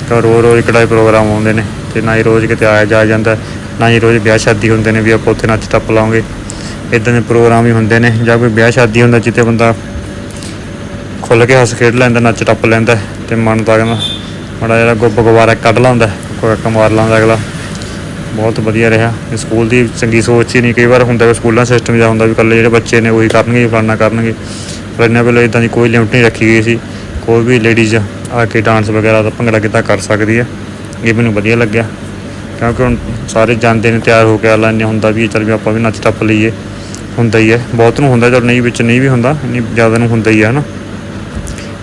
ਤਾਂ ਰੋਜ਼ ਰੋਜ਼ ਕਿਹੜਾ ਪ੍ਰੋਗਰਾਮ ਆਉਂਦੇ ਨੇ, ਤੇ ਨਾ ਹੀ ਰੋਜ਼ ਕਿਤੇ ਆਇਆ ਜਾ ਜਾਂਦਾ ਨਾ ਹੀ ਰੋਜ਼ ਵਿਆਹ ਸ਼ਾਦੀ ਹੁੰਦੇ ਨੇ ਵੀ ਆਪਾਂ ਉੱਥੇ ਨੱਚ ਟੱਪ ਲਾਉਂਗੇ। ਇਦਾਂ ਦੇ ਪ੍ਰੋਗਰਾਮ ਹੀ ਹੁੰਦੇ ਨੇ, ਜਾਂ ਕੋਈ ਵਿਆਹ ਸ਼ਾਦੀ ਹੁੰਦਾ, ਜਿੱਥੇ ਬੰਦਾ ਖੁੱਲ ਕੇ ਹੱਸ ਖੇਡ ਲੈਂਦਾ, ਨੱਚ ਟੱਪ ਲੈਂਦਾ ਤੇ ਮਨ ਦਾ ਕਹਿੰਦਾ ਮਾੜਾ ਜਿਹੜਾ ਗੁੱਬ ਗੁਬਾਰਾ ਕੱਢ ਲਾਉਂਦਾ ਕੋਈ ਇੱਕ ਮਾਰ ਲਾਉਂਦਾ ਅਗਲਾ। ਬਹੁਤ ਵਧੀਆ ਰਿਹਾ। ਸਕੂਲ ਦੀ ਚੰਗੀ ਸੋਚ ਹੀ ਨਹੀਂ, ਕਈ ਵਾਰ ਹੁੰਦਾ ਵੀ ਸਕੂਲਾਂ ਸਿਸਟਮ ਜਿਹਾ ਹੁੰਦਾ ਵੀ ਇਕੱਲੇ ਜਿਹੜੇ ਬੱਚੇ ਨੇ ਉਹੀ ਕਰਨਗੇ, ਫਲਾਨਾ ਕਰਨਗੇ। ਪਰ ਇਹਨਾਂ ਵੱਲੋਂ ਇਦਾਂ ਦੀ ਕੋਈ ਲਿਮਟ ਨਹੀਂ ਰੱਖੀ ਗਈ ਸੀ। ਕੋਈ ਵੀ ਲੇਡੀਜ਼ ਆ ਕੇ ਡਾਂਸ ਵਗੈਰਾ ਦਾ ਭੰਗੜਾ ਕਿੱਦਾਂ ਕਰ ਸਕਦੀ ਹੈ, ਇਹ ਮੈਨੂੰ ਵਧੀਆ ਲੱਗਿਆ। ਕਿਉਂਕਿ ਹੁਣ ਸਾਰੇ ਜਾਂਦੇ ਨੇ, ਤਿਆਰ ਹੋ ਕੇ ਆਲਾ ਇੰਨੇ ਹੁੰਦਾ ਵੀ ਚੱਲ ਵੀ ਆਪਾਂ ਵੀ ਨੱਚ ਟੱਪ ਲਈਏ। ਹੁੰਦਾ ਹੀ ਹੈ। ਬਹੁਤ ਨੂੰ ਹੁੰਦਾ, ਚਲ ਨਹੀਂ ਵਿੱਚ ਨਹੀਂ ਵੀ ਹੁੰਦਾ ਨਹੀਂ ਜ਼ਿਆਦਾ ਨੂੰ ਹੁੰਦਾ ਹੀ ਹੈ ਨਾ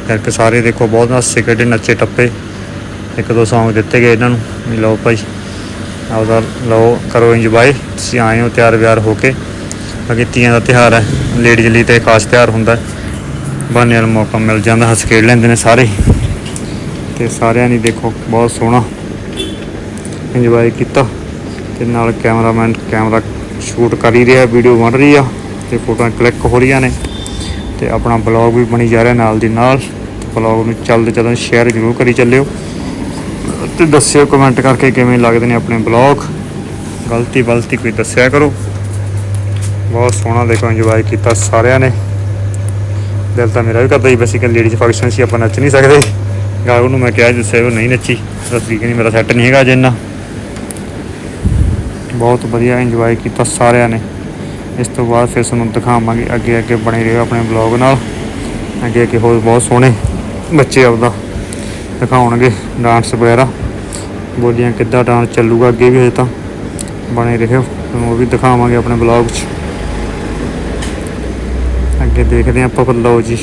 ਕਰਕੇ ਸਾਰੇ ਦੇਖੋ ਬਹੁਤ ਹੱਸੇ ਖੇਡੇ, ਨੱਚੇ, ਟੱਪੇ। ਇੱਕ ਦੋ Song ਦਿੱਤੇ ਗਏ ਇਹਨਾਂ ਨੂੰ ਵੀ ਲਓ ਭਾਈ। ਆਪਦਾ ਲਓ, ਕਰੋ ਇੰਜੋਏ ਤੁਸੀਂ ਆਏ ਹੋ ਤਿਆਰ ਵਿਆਰ ਹੋ ਕੇ। ਬਾਕੀ ਤੀਆਂ ਦਾ ਤਿਉਹਾਰ ਹੈ ਲੇਡੀਜ਼ ਲਈ ਤੇ ਖਾਸ ਤਿਉਹਾਰ ਹੁੰਦਾ ਹੈ। ਬਹਾਨੇ ਮੌਕਾ ਮਿਲ ਜਾਂਦਾ, ਹੱਸ ਖੇਡ ਲੈਂਦੇ ਨੇ ਸਾਰੇ। ਤੇ ਸਾਰਿਆਂ ਨੇ ਦੇਖੋ, ਬਹੁਤ ਸੋਹਣਾ ਇੰਜੋਏ ਕੀਤਾ। ਤੇ ਨਾਲ ਕੈਮਰਾਮੈਨ ਕੈਮਰਾ ਸ਼ੂਟ ਕਰ ਹੀ ਰਿਹਾ ਵੀਡੀਓ ਬਣ ਰਹੀ ਆ। ਤੇ ਫੋਟੋਆਂ ਕਲਿੱਕ ਹੋ ਰਹੀਆਂ ਨੇ। ਤੇ ਆਪਣਾ ਬਲੌਗ ਵੀ ਬਣੀ ਜਾ ਰਿਹਾ ਨਾਲ ਦੀ ਨਾਲ। ਬਲੌਗ ਨੂੰ ਚੱਲਦੇ ਚੱਲਦੇ ਸ਼ੇਅਰ ਜ਼ਰੂਰ ਕਰੀ ਚੱਲਿਓ। ਤੇ ਦੱਸਿਓ ਕਮੈਂਟ ਕਰਕੇ ਕਿਵੇਂ ਲੱਗਦੇ ਨੇ ਆਪਣੇ ਬਲੌਗ ਗਲਤੀ ਬਲਤੀ ਕੋਈ ਦੱਸਿਆ ਕਰੋ। ਬਹੁਤ ਸੋਹਣਾ ਦੇਖੋ ਇੰਜੋਏ ਕੀਤਾ ਸਾਰਿਆਂ ਨੇ। ਦਿਲ ਤਾਂ ਮੇਰਾ ਵੀ ਕਰਦਾ ਸੀ ਬੇਸਿਕਲ ਲੇਡੀਜ਼ ਫੰਕਸ਼ਨ ਸੀ, ਆਪਾਂ ਨੱਚ ਨਹੀਂ ਸਕਦੇ। ਗਾਲ ਉਹਨੂੰ ਮੈਂ ਕਿਹਾ ਜਿੱਸੇ ਉਹ ਨਹੀਂ ਨੱਚੀ। ਦੱਸਦੀ ਕਿ ਨਹੀਂ, ਮੇਰਾ ਸੈੱਟ ਨਹੀਂ ਹੈਗਾ ਅਜੇ ਇੰਨਾ। ਬਹੁਤ ਵਧੀਆ ਇੰਜੋਏ ਕੀਤਾ ਸਾਰਿਆਂ ਨੇ। ਇਸ ਤੋਂ ਬਾਅਦ ਫਿਰ ਤੁਹਾਨੂੰ ਦਿਖਾਵਾਂਗੇ ਅੱਗੇ ਅੱਗੇ ਬਣੇ ਰਹੋ ਆਪਣੇ ਬਲੌਗ ਨਾਲ। ਅੱਗੇ ਅੱਗੇ ਹੋਰ ਬਹੁਤ ਸੋਹਣੇ ਬੱਚੇ ਆਪਦਾ ਦਿਖਾਉਣਗੇ ਡਾਂਸ ਵਗੈਰਾ। ਬੋਲੀਆਂ ਕਿੱਦਾਂ ਡਾਂਸ ਚੱਲੂਗਾ ਅੱਗੇ ਵੀ ਹਜੇ ਤਾਂ ਬਣੇ ਰਹੋ। ਤੁਹਾਨੂੰ ਉਹ ਵੀ ਦਿਖਾਵਾਂਗੇ ਆਪਣੇ ਬਲੌਗ 'ਚ। ਅੱਗੇ ਦੇਖਦੇ ਹਾਂ ਆਪਾਂ ਫਿਰ ਲਓ ਜੀ।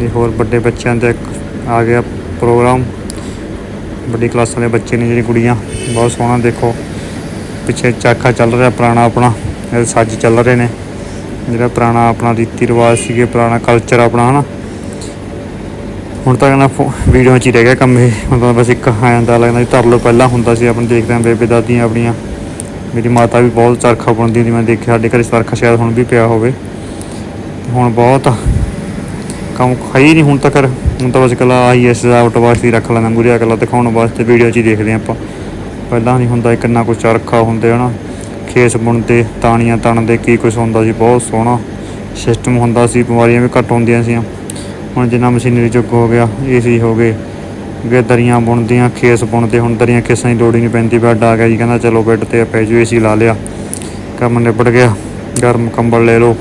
ਇਹ ਹੋਰ ਵੱਡੇ ਬੱਚਿਆਂ ਦਾ ਇੱਕ ਆ ਗਿਆ ਪ੍ਰੋਗਰਾਮ ਵੱਡੀ ਕਲਾਸਾਂ ਦੇ ਬੱਚੇ ਨੇ ਜਿਹੜੀ ਕੁੜੀਆਂ, ਬਹੁਤ ਸੋਹਣਾ ਦੇਖੋ। ਪਿੱਛੇ ਚਾਖਾ ਚੱਲ ਰਿਹਾ ਪੁਰਾਣਾ ਆਪਣਾ। ਸੱਜ ਚੱਲ ਰਹੇ ਨੇ। ਜਿਹੜਾ ਪੁਰਾਣਾ ਆਪਣਾ ਰੀਤੀ ਰਿਵਾਜ ਸੀਗੇ, ਪੁਰਾਣਾ ਕਲਚਰ ਆਪਣਾ, ਹਨਾ। ਹੁਣ ਤਾਂ ਕਹਿੰਦਾ ਵੀਡੀਓ 'ਚ ਹੀ ਰਹਿ ਗਿਆ ਕੰਮ ਇਹ। ਹੁਣ ਤਾਂ ਬਸ ਇੱਕ ਆ ਜਾਂਦਾ, ਲੱਗਦਾ ਵੀ ਧਰ ਲਓ, ਪਹਿਲਾਂ ਹੁੰਦਾ ਸੀ ਆਪਣੇ ਦੇਖਦੇ ਹਾਂ ਬੇਬੇ ਦਾਦੀਆਂ ਆਪਣੀਆਂ। ਮੇਰੀ ਮਾਤਾ ਵੀ ਬਹੁਤ ਚਰਖਾ ਬੁਣਦੀ ਹੁੰਦੀ, ਮੈਂ ਦੇਖਿਆ ਸਾਡੇ ਘਰੇ ਚਰਖਾ ਸ਼ਾਇਦ ਹੁਣ ਵੀ ਪਿਆ ਹੋਵੇ। ਹੁਣ ਬਹੁਤ ਕੰਮ ਖਾਈ ਨਹੀਂ ਹੁਣ ਤੱਕ। ਹੁਣ ਤਾਂ ਬਸ ਕਲਾ ਆਈ ਆਊਟ ਵਾਸਤੇ ਹੀ ਰੱਖ ਲੈਂਦਾ ਮੂਰੇ ਕਲਾ ਦਿਖਾਉਣ ਵਾਸਤੇ, ਵੀਡੀਓ 'ਚ ਹੀ ਦੇਖਦੇ ਹਾਂ ਆਪਾਂ। ਪਹਿਲਾਂ ਨਹੀਂ ਹੁੰਦਾ ਕਿੰਨਾ ਕੁਛ ਚਰਖਾ ਹੁੰਦੇ, ਹਨਾ। ਖੇਸ ਬੁਣਦੇ ਤਾਣੀਆਂ ਤਣਦੇ ਕੀ ਕੁਛ ਹੁੰਦਾ ਸੀ, ਬਹੁਤ ਸੋਹਣਾ ਸਿਸਟਮ ਹੁੰਦਾ ਸੀ, ਬਿਮਾਰੀਆਂ ਵੀ ਘੱਟ ਹੁੰਦੀਆਂ ਸੀ ਹੁਣ ਜਿੰਨਾ ਮਸ਼ੀਨਰੀ ਚੁੱਕ ਹੋ ਗਿਆ ਏਸੀ ਹੋ ਗਏ, ਅੱਗੇ ਦਰੀਆਂ ਬੁਣਦੀਆਂ, ਖੇਸ ਬੁਣਦੇ, ਹੁਣ ਦਰੀਆਂ ਖੇਸਾਂ ਦੀ ਲੋੜ ਹੀ ਨਹੀਂ ਪੈਂਦੀ, ਬੈੱਡ ਆ ਗਿਆ ਜੀ, ਕਹਿੰਦਾ ਚਲੋ ਬੈੱਡ ਤੇ ਪੈ ਜਾਓ ਏਸੀ ਲਾ ਲਿਆ। ਕੰਮ ਨਿਬੜ ਗਿਆ, ਗਰਮ ਕੰਬਲ ਲੈ ਲਓ,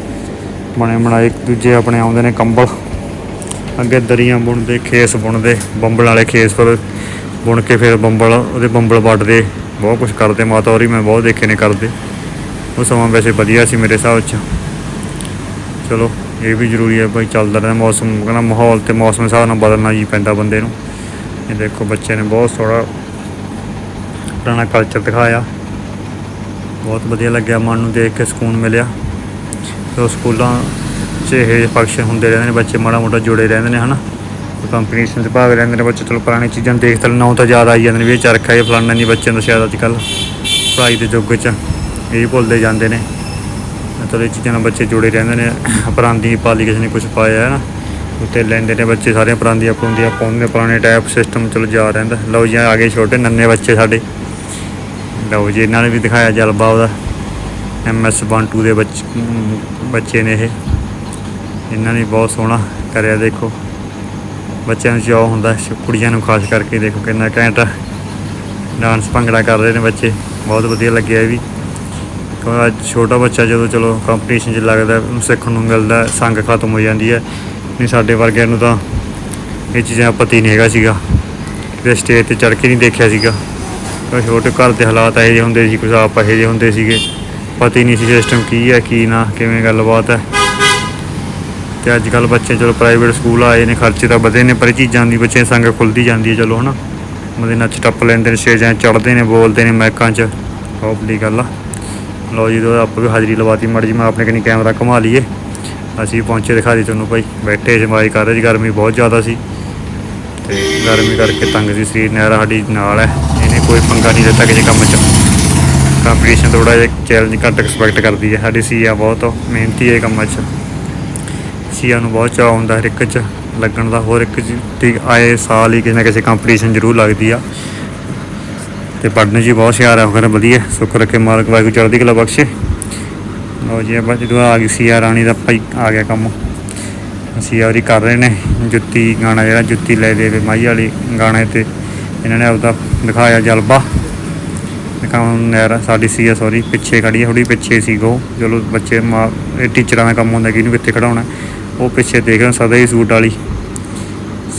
ਬਣੇ ਬਣਾਏ, ਇੱਕ ਦੂਜੇ ਆਪਣੇ ਆਉਂਦੇ ਨੇ ਕੰਬਲ। ਅੱਗੇ ਦਰੀਆਂ ਬੁਣਦੇ, ਖੇਸ ਬੁਣਦੇ, ਬੰਬਲ ਵਾਲੇ ਖੇਸ ਪਰ ਬੁਣ ਕੇ ਫਿਰ ਬੰਬਲ, ਉਹਦੇ ਬੰਬਲ ਵੱਢਦੇ। ਬਹੁਤ ਕੁਝ ਕਰਦੇ, ਮਾਤਾ ਹੋਰੀ ਮੈਂ ਬਹੁਤ ਦੇਖੇ ਨੇ ਕਰਦੇ। ਉਹ ਸਮਾਂ ਵੈਸੇ ਵਧੀਆ ਸੀ ਮੇਰੇ ਹਿਸਾਬ 'ਚ। ਚਲੋ, ਇਹ ਵੀ ਜ਼ਰੂਰੀ ਹੈ ਭਾਈ ਚੱਲਦਾ ਰਹਿੰਦਾ ਮੌਸਮ, ਕਹਿੰਦਾ ਮਾਹੌਲ ਤੇ ਮੌਸਮ ਦੇ ਹਿਸਾਬ ਨਾਲ ਬਦਲਣਾ ਜੀ ਪੈਂਦਾ ਬੰਦੇ ਨੂੰ। ਇਹ ਦੇਖੋ ਬੱਚੇ ਨੇ ਬਹੁਤ ਸੋਹਣਾ ਪੁਰਾਣਾ ਕਲਚਰ ਦਿਖਾਇਆ। ਬਹੁਤ ਵਧੀਆ ਲੱਗਿਆ, ਮਨ ਨੂੰ ਦੇਖ ਕੇ ਸਕੂਨ ਮਿਲਿਆ। ਤੇ ਸਕੂਲਾਂ 'ਚ ਇਹ ਫੰਕਸ਼ਨ ਹੁੰਦੇ ਰਹਿੰਦੇ ਨੇ, ਬੱਚੇ ਮਾੜਾ ਮੋਟਾ ਜੁੜੇ ਰਹਿੰਦੇ ਨੇ, ਹਨਾ? ਕੰਪੀਟੀਸ਼ਨ 'ਚ ਭਾਗ ਲੈਂਦੇ ਨੇ ਬੱਚੇ, ਚਲੋ ਪੁਰਾਣੀ ਚੀਜ਼ਾਂ ਦੇਖ ਤਾਂ ਨਾ ਤਾਂ ਯਾਦ ਆਈ ਜਾਂਦੇ ਨੇ, ਵੀ ਇਹ ਚਰਖਾ ਇਹ ਫਲਾਨਾ ਨਹੀਂ ਬੱਚਿਆਂ ਦਾ ਸ਼ਾਇਦ ਅੱਜ ਕੱਲ੍ਹ ਪੜ੍ਹਾਈ ਦੇ ਯੁੱਗ 'ਚ, ਇਹ ਭੁੱਲਦੇ ਜਾਂਦੇ ਨੇ। ਚਲੋ ਇਹ ਚੀਜ਼ਾਂ ਨਾਲ ਬੱਚੇ ਜੁੜੇ ਰਹਿੰਦੇ ਨੇ ਪਰਾਂਦੀ ਪਾਲੀ ਕਿਸੇ ਨੇ ਕੁਝ ਪਾਇਆ ਹੈ ਨਾ, ਉੱਤੇ ਲੈਂਦੇ ਨੇ ਬੱਚੇ ਸਾਰੇ ਪਰਾਂਦੀਆਂ ਪੁੰਦੀਆਂ ਪਾਉਂਦੇ ਪੁਰਾਣੇ ਟਾਈਪ ਸਿਸਟਮ ਚਲੋ ਜਾ ਰਹਿੰਦਾ। ਲਓ ਜੀ ਆ ਗਏ ਛੋਟੇ ਨੰਨੇ ਬੱਚੇ ਸਾਡੇ। ਲਓ ਜੀ, ਇਹਨਾਂ ਨੇ ਵੀ ਦਿਖਾਇਆ ਜਲਬਾ ਉਹਦਾ। ਐਮ ਐਸ 12 ਦੇ ਬੱਚ- ਬੱਚੇ ਨੇ ਇਹ। ਇਹਨਾਂ ਨੇ ਬਹੁਤ ਸੋਹਣਾ ਕਰਿਆ, ਦੇਖੋ। ਬੱਚਿਆਂ ਨੂੰ ਚਾਅ ਹੁੰਦਾ ਕੁੜੀਆਂ ਨੂੰ ਖਾਸ ਕਰਕੇ ਦੇਖੋ ਕਿੰਨਾ ਘੈਂਟ ਡਾਂਸ ਭੰਗੜਾ ਕਰ ਰਹੇ ਨੇ ਬੱਚੇ, ਬਹੁਤ ਵਧੀਆ ਲੱਗਿਆ ਇਹ ਵੀ। ਕਿਉਂਕਿ ਅੱਜ ਛੋਟਾ ਬੱਚਾ ਜਦੋਂ ਚਲੋ ਕੰਪੀਟੀਸ਼ਨ 'ਚ ਲੱਗਦਾ, ਉਹਨੂੰ ਸਿੱਖਣ ਨੂੰ ਮਿਲਦਾ, ਸੰਗ ਖਤਮ ਹੋ ਜਾਂਦੀ ਹੈ। ਨਹੀਂ ਸਾਡੇ ਵਰਗਿਆਂ ਨੂੰ ਤਾਂ ਇਹ ਚੀਜ਼ਾਂ ਪਤਾ ਹੀ ਨਹੀਂ ਹੈਗਾ ਸੀਗਾ। ਕਿਤੇ ਸਟੇਜ ਤੇ ਚੜ੍ਹ ਕੇ ਨਹੀਂ ਦੇਖਿਆ ਸੀਗਾ। ਕਿਉਂਕਿ ਛੋਟੇ ਘਰ ਦੇ ਹਾਲਾਤ ਇਹੋ ਜਿਹੇ ਹੁੰਦੇ ਸੀ ਕੁਝ ਆਪ ਇਹੋ ਜਿਹੇ ਹੁੰਦੇ ਸੀਗੇ। ਪਤਾ ਹੀ ਨਹੀਂ ਸੀ ਸਿਸਟਮ ਕੀ ਹੈ, ਕੀ ਨਾ, ਕਿਵੇਂ ਗੱਲਬਾਤ ਹੈ। ਤੇ ਅੱਜ ਕੱਲ ਬੱਚੇ ਚਲੋ ਪ੍ਰਾਈਵੇਟ ਸਕੂਲ ਆਏ ਨੇ, ਖਰਚੇ ਤਾਂ ਵਧੇ ਨੇ, ਪਰ ਇਹ ਚੀਜ਼ਾਂ ਦੀ ਬੱਚੇ ਦੀ ਸੰਗ ਖੁੱਲਦੀ ਜਾਂਦੀ ਹੈ, ਚਲੋ ਹਨਾ। ਮਦੇ ਨੱਚ ਟੱਪ ਲੈਂਦੇ ਨੇ, ਸਟੇਜਾਂ 'ਚ ਚੜ੍ਹਦੇ ਨੇ, ਬੋਲਦੇ ਨੇ, ਮਾਈਕਾਂ 'ਚ। ਹੌਪਲੀ ਗੱਲ ਆ। ਲਓ ਜੀ, ਦੋ ਆਪਾਂ ਵੀ ਹਾਜ਼ਰੀ ਲਵਾਤੀ, ਮੜ ਜੀ, ਮੈਂ ਆਪਣੇ ਕਨੀ ਕੈਮਰਾ ਘੁਮਾ ਲਈਏ। ਅਸੀਂ ਪਹੁੰਚੇ ਦਿਖਾ ਦੀ ਤੁਹਾਨੂੰ ਭਾਈ। ਬੈਠੇ ਜਮਾਈ ਕਰ ਰਹੇ ਸੀ ਗਰਮੀ ਬਹੁਤ ਜ਼ਿਆਦਾ ਸੀ। ਤੇ ਗਰਮੀ ਕਰਕੇ ਤੰਗ ਸੀ, ਸਰੀਰ ਨਹਿਰਾ ਸਾਡੀ ਨਾਲ ਹੈ। ਇਹਨੇ ਕੋਈ ਪੰਗਾ ਨਹੀਂ ਦਿੱਤਾ ਕਿਸੇ ਕੰਮ 'ਚ। ਕੰਪੀਟੀਸ਼ਨ ਥੋੜਾ ਜਿਹਾ ਚੈਲੰਜ ਘੱਟ ਐਕਸਪੈਕਟ ਕਰਦੀ ਹੈ, ਸਾਡੀ ਸੀਆ ਬਹੁਤ ਮਿਹਨਤੀ ਹੈ ਕੰਮਾਂ 'ਚ। ਸੀਆ ਨੂੰ ਬਹੁਤ ਚਾਅ ਹੁੰਦਾ ਹਰ ਇੱਕ 'ਚ ਲੱਗਣ ਦਾ, ਹੋਰ ਇੱਕ 'ਚ ਆਏ ਸਾਲ ਹੀ ਕਿਸੇ ਨਾ ਕਿਸੇ ਕੰਪੀਟੀਸ਼ਨ ਜ਼ਰੂਰ ਲੱਗਦੀ ਆ। ਤੇ ਪੜ੍ਹਨ 'ਚ ਵੀ ਬਹੁਤ ਹੁਸ਼ਿਆਰ ਆ ਫਿਰ ਵਧੀਆ, ਸੁੱਖ ਰੱਖੇ ਮਾਲਕ, ਵਾਹਿਗੁਰੂ ਚੜ੍ਹਦੀ ਕਲਾ ਬਖਸ਼ੇ। ਲਓ ਜੀ, ਆਪਾਂ ਜਦੋਂ ਆ ਗਈ ਸੀਆ ਰਾਣੀ ਦਾ ਭਾਈ ਆ ਗਿਆ ਕੰਮ। ਅਸੀਂ ਉਹਦੀ ਕਰ ਰਹੇ ਨੇ, ਜੁੱਤੀ ਗਾਣਾ ਜਿਹੜਾ ਜੁੱਤੀ ਲੈ ਦੇ ਵੇ ਮਾਈ ਵਾਲੀ ਗਾਣੇ ਤੇ, ਇਹਨਾਂ ਨੇ ਆਪਦਾ ਦਿਖਾਇਆ ਜਲਬਾ। ਦਿਖਾਉਣ ਨਹਿਰ ਸਾਡੀ ਸੀ ਸੌਰੀ ਪਿੱਛੇ ਖੜੀ ਹੈ ਥੋੜੀ ਪਿੱਛੇ ਸੀ ਗੋ ਚਲੋ ਬੱਚੇ ਮਾ, ਇਹ ਟੀਚਰਾਂ ਦਾ ਕੰਮ ਹੁੰਦਾ ਕਿ ਇਹਨੂੰ ਕਿੱਥੇ ਖੜਾਉਣਾ। ਉਹ ਪਿੱਛੇ ਦੇਖ ਰਹੇ ਹੋ, ਸਦਾ ਹੀ ਸੂਟ ਵਾਲੀ।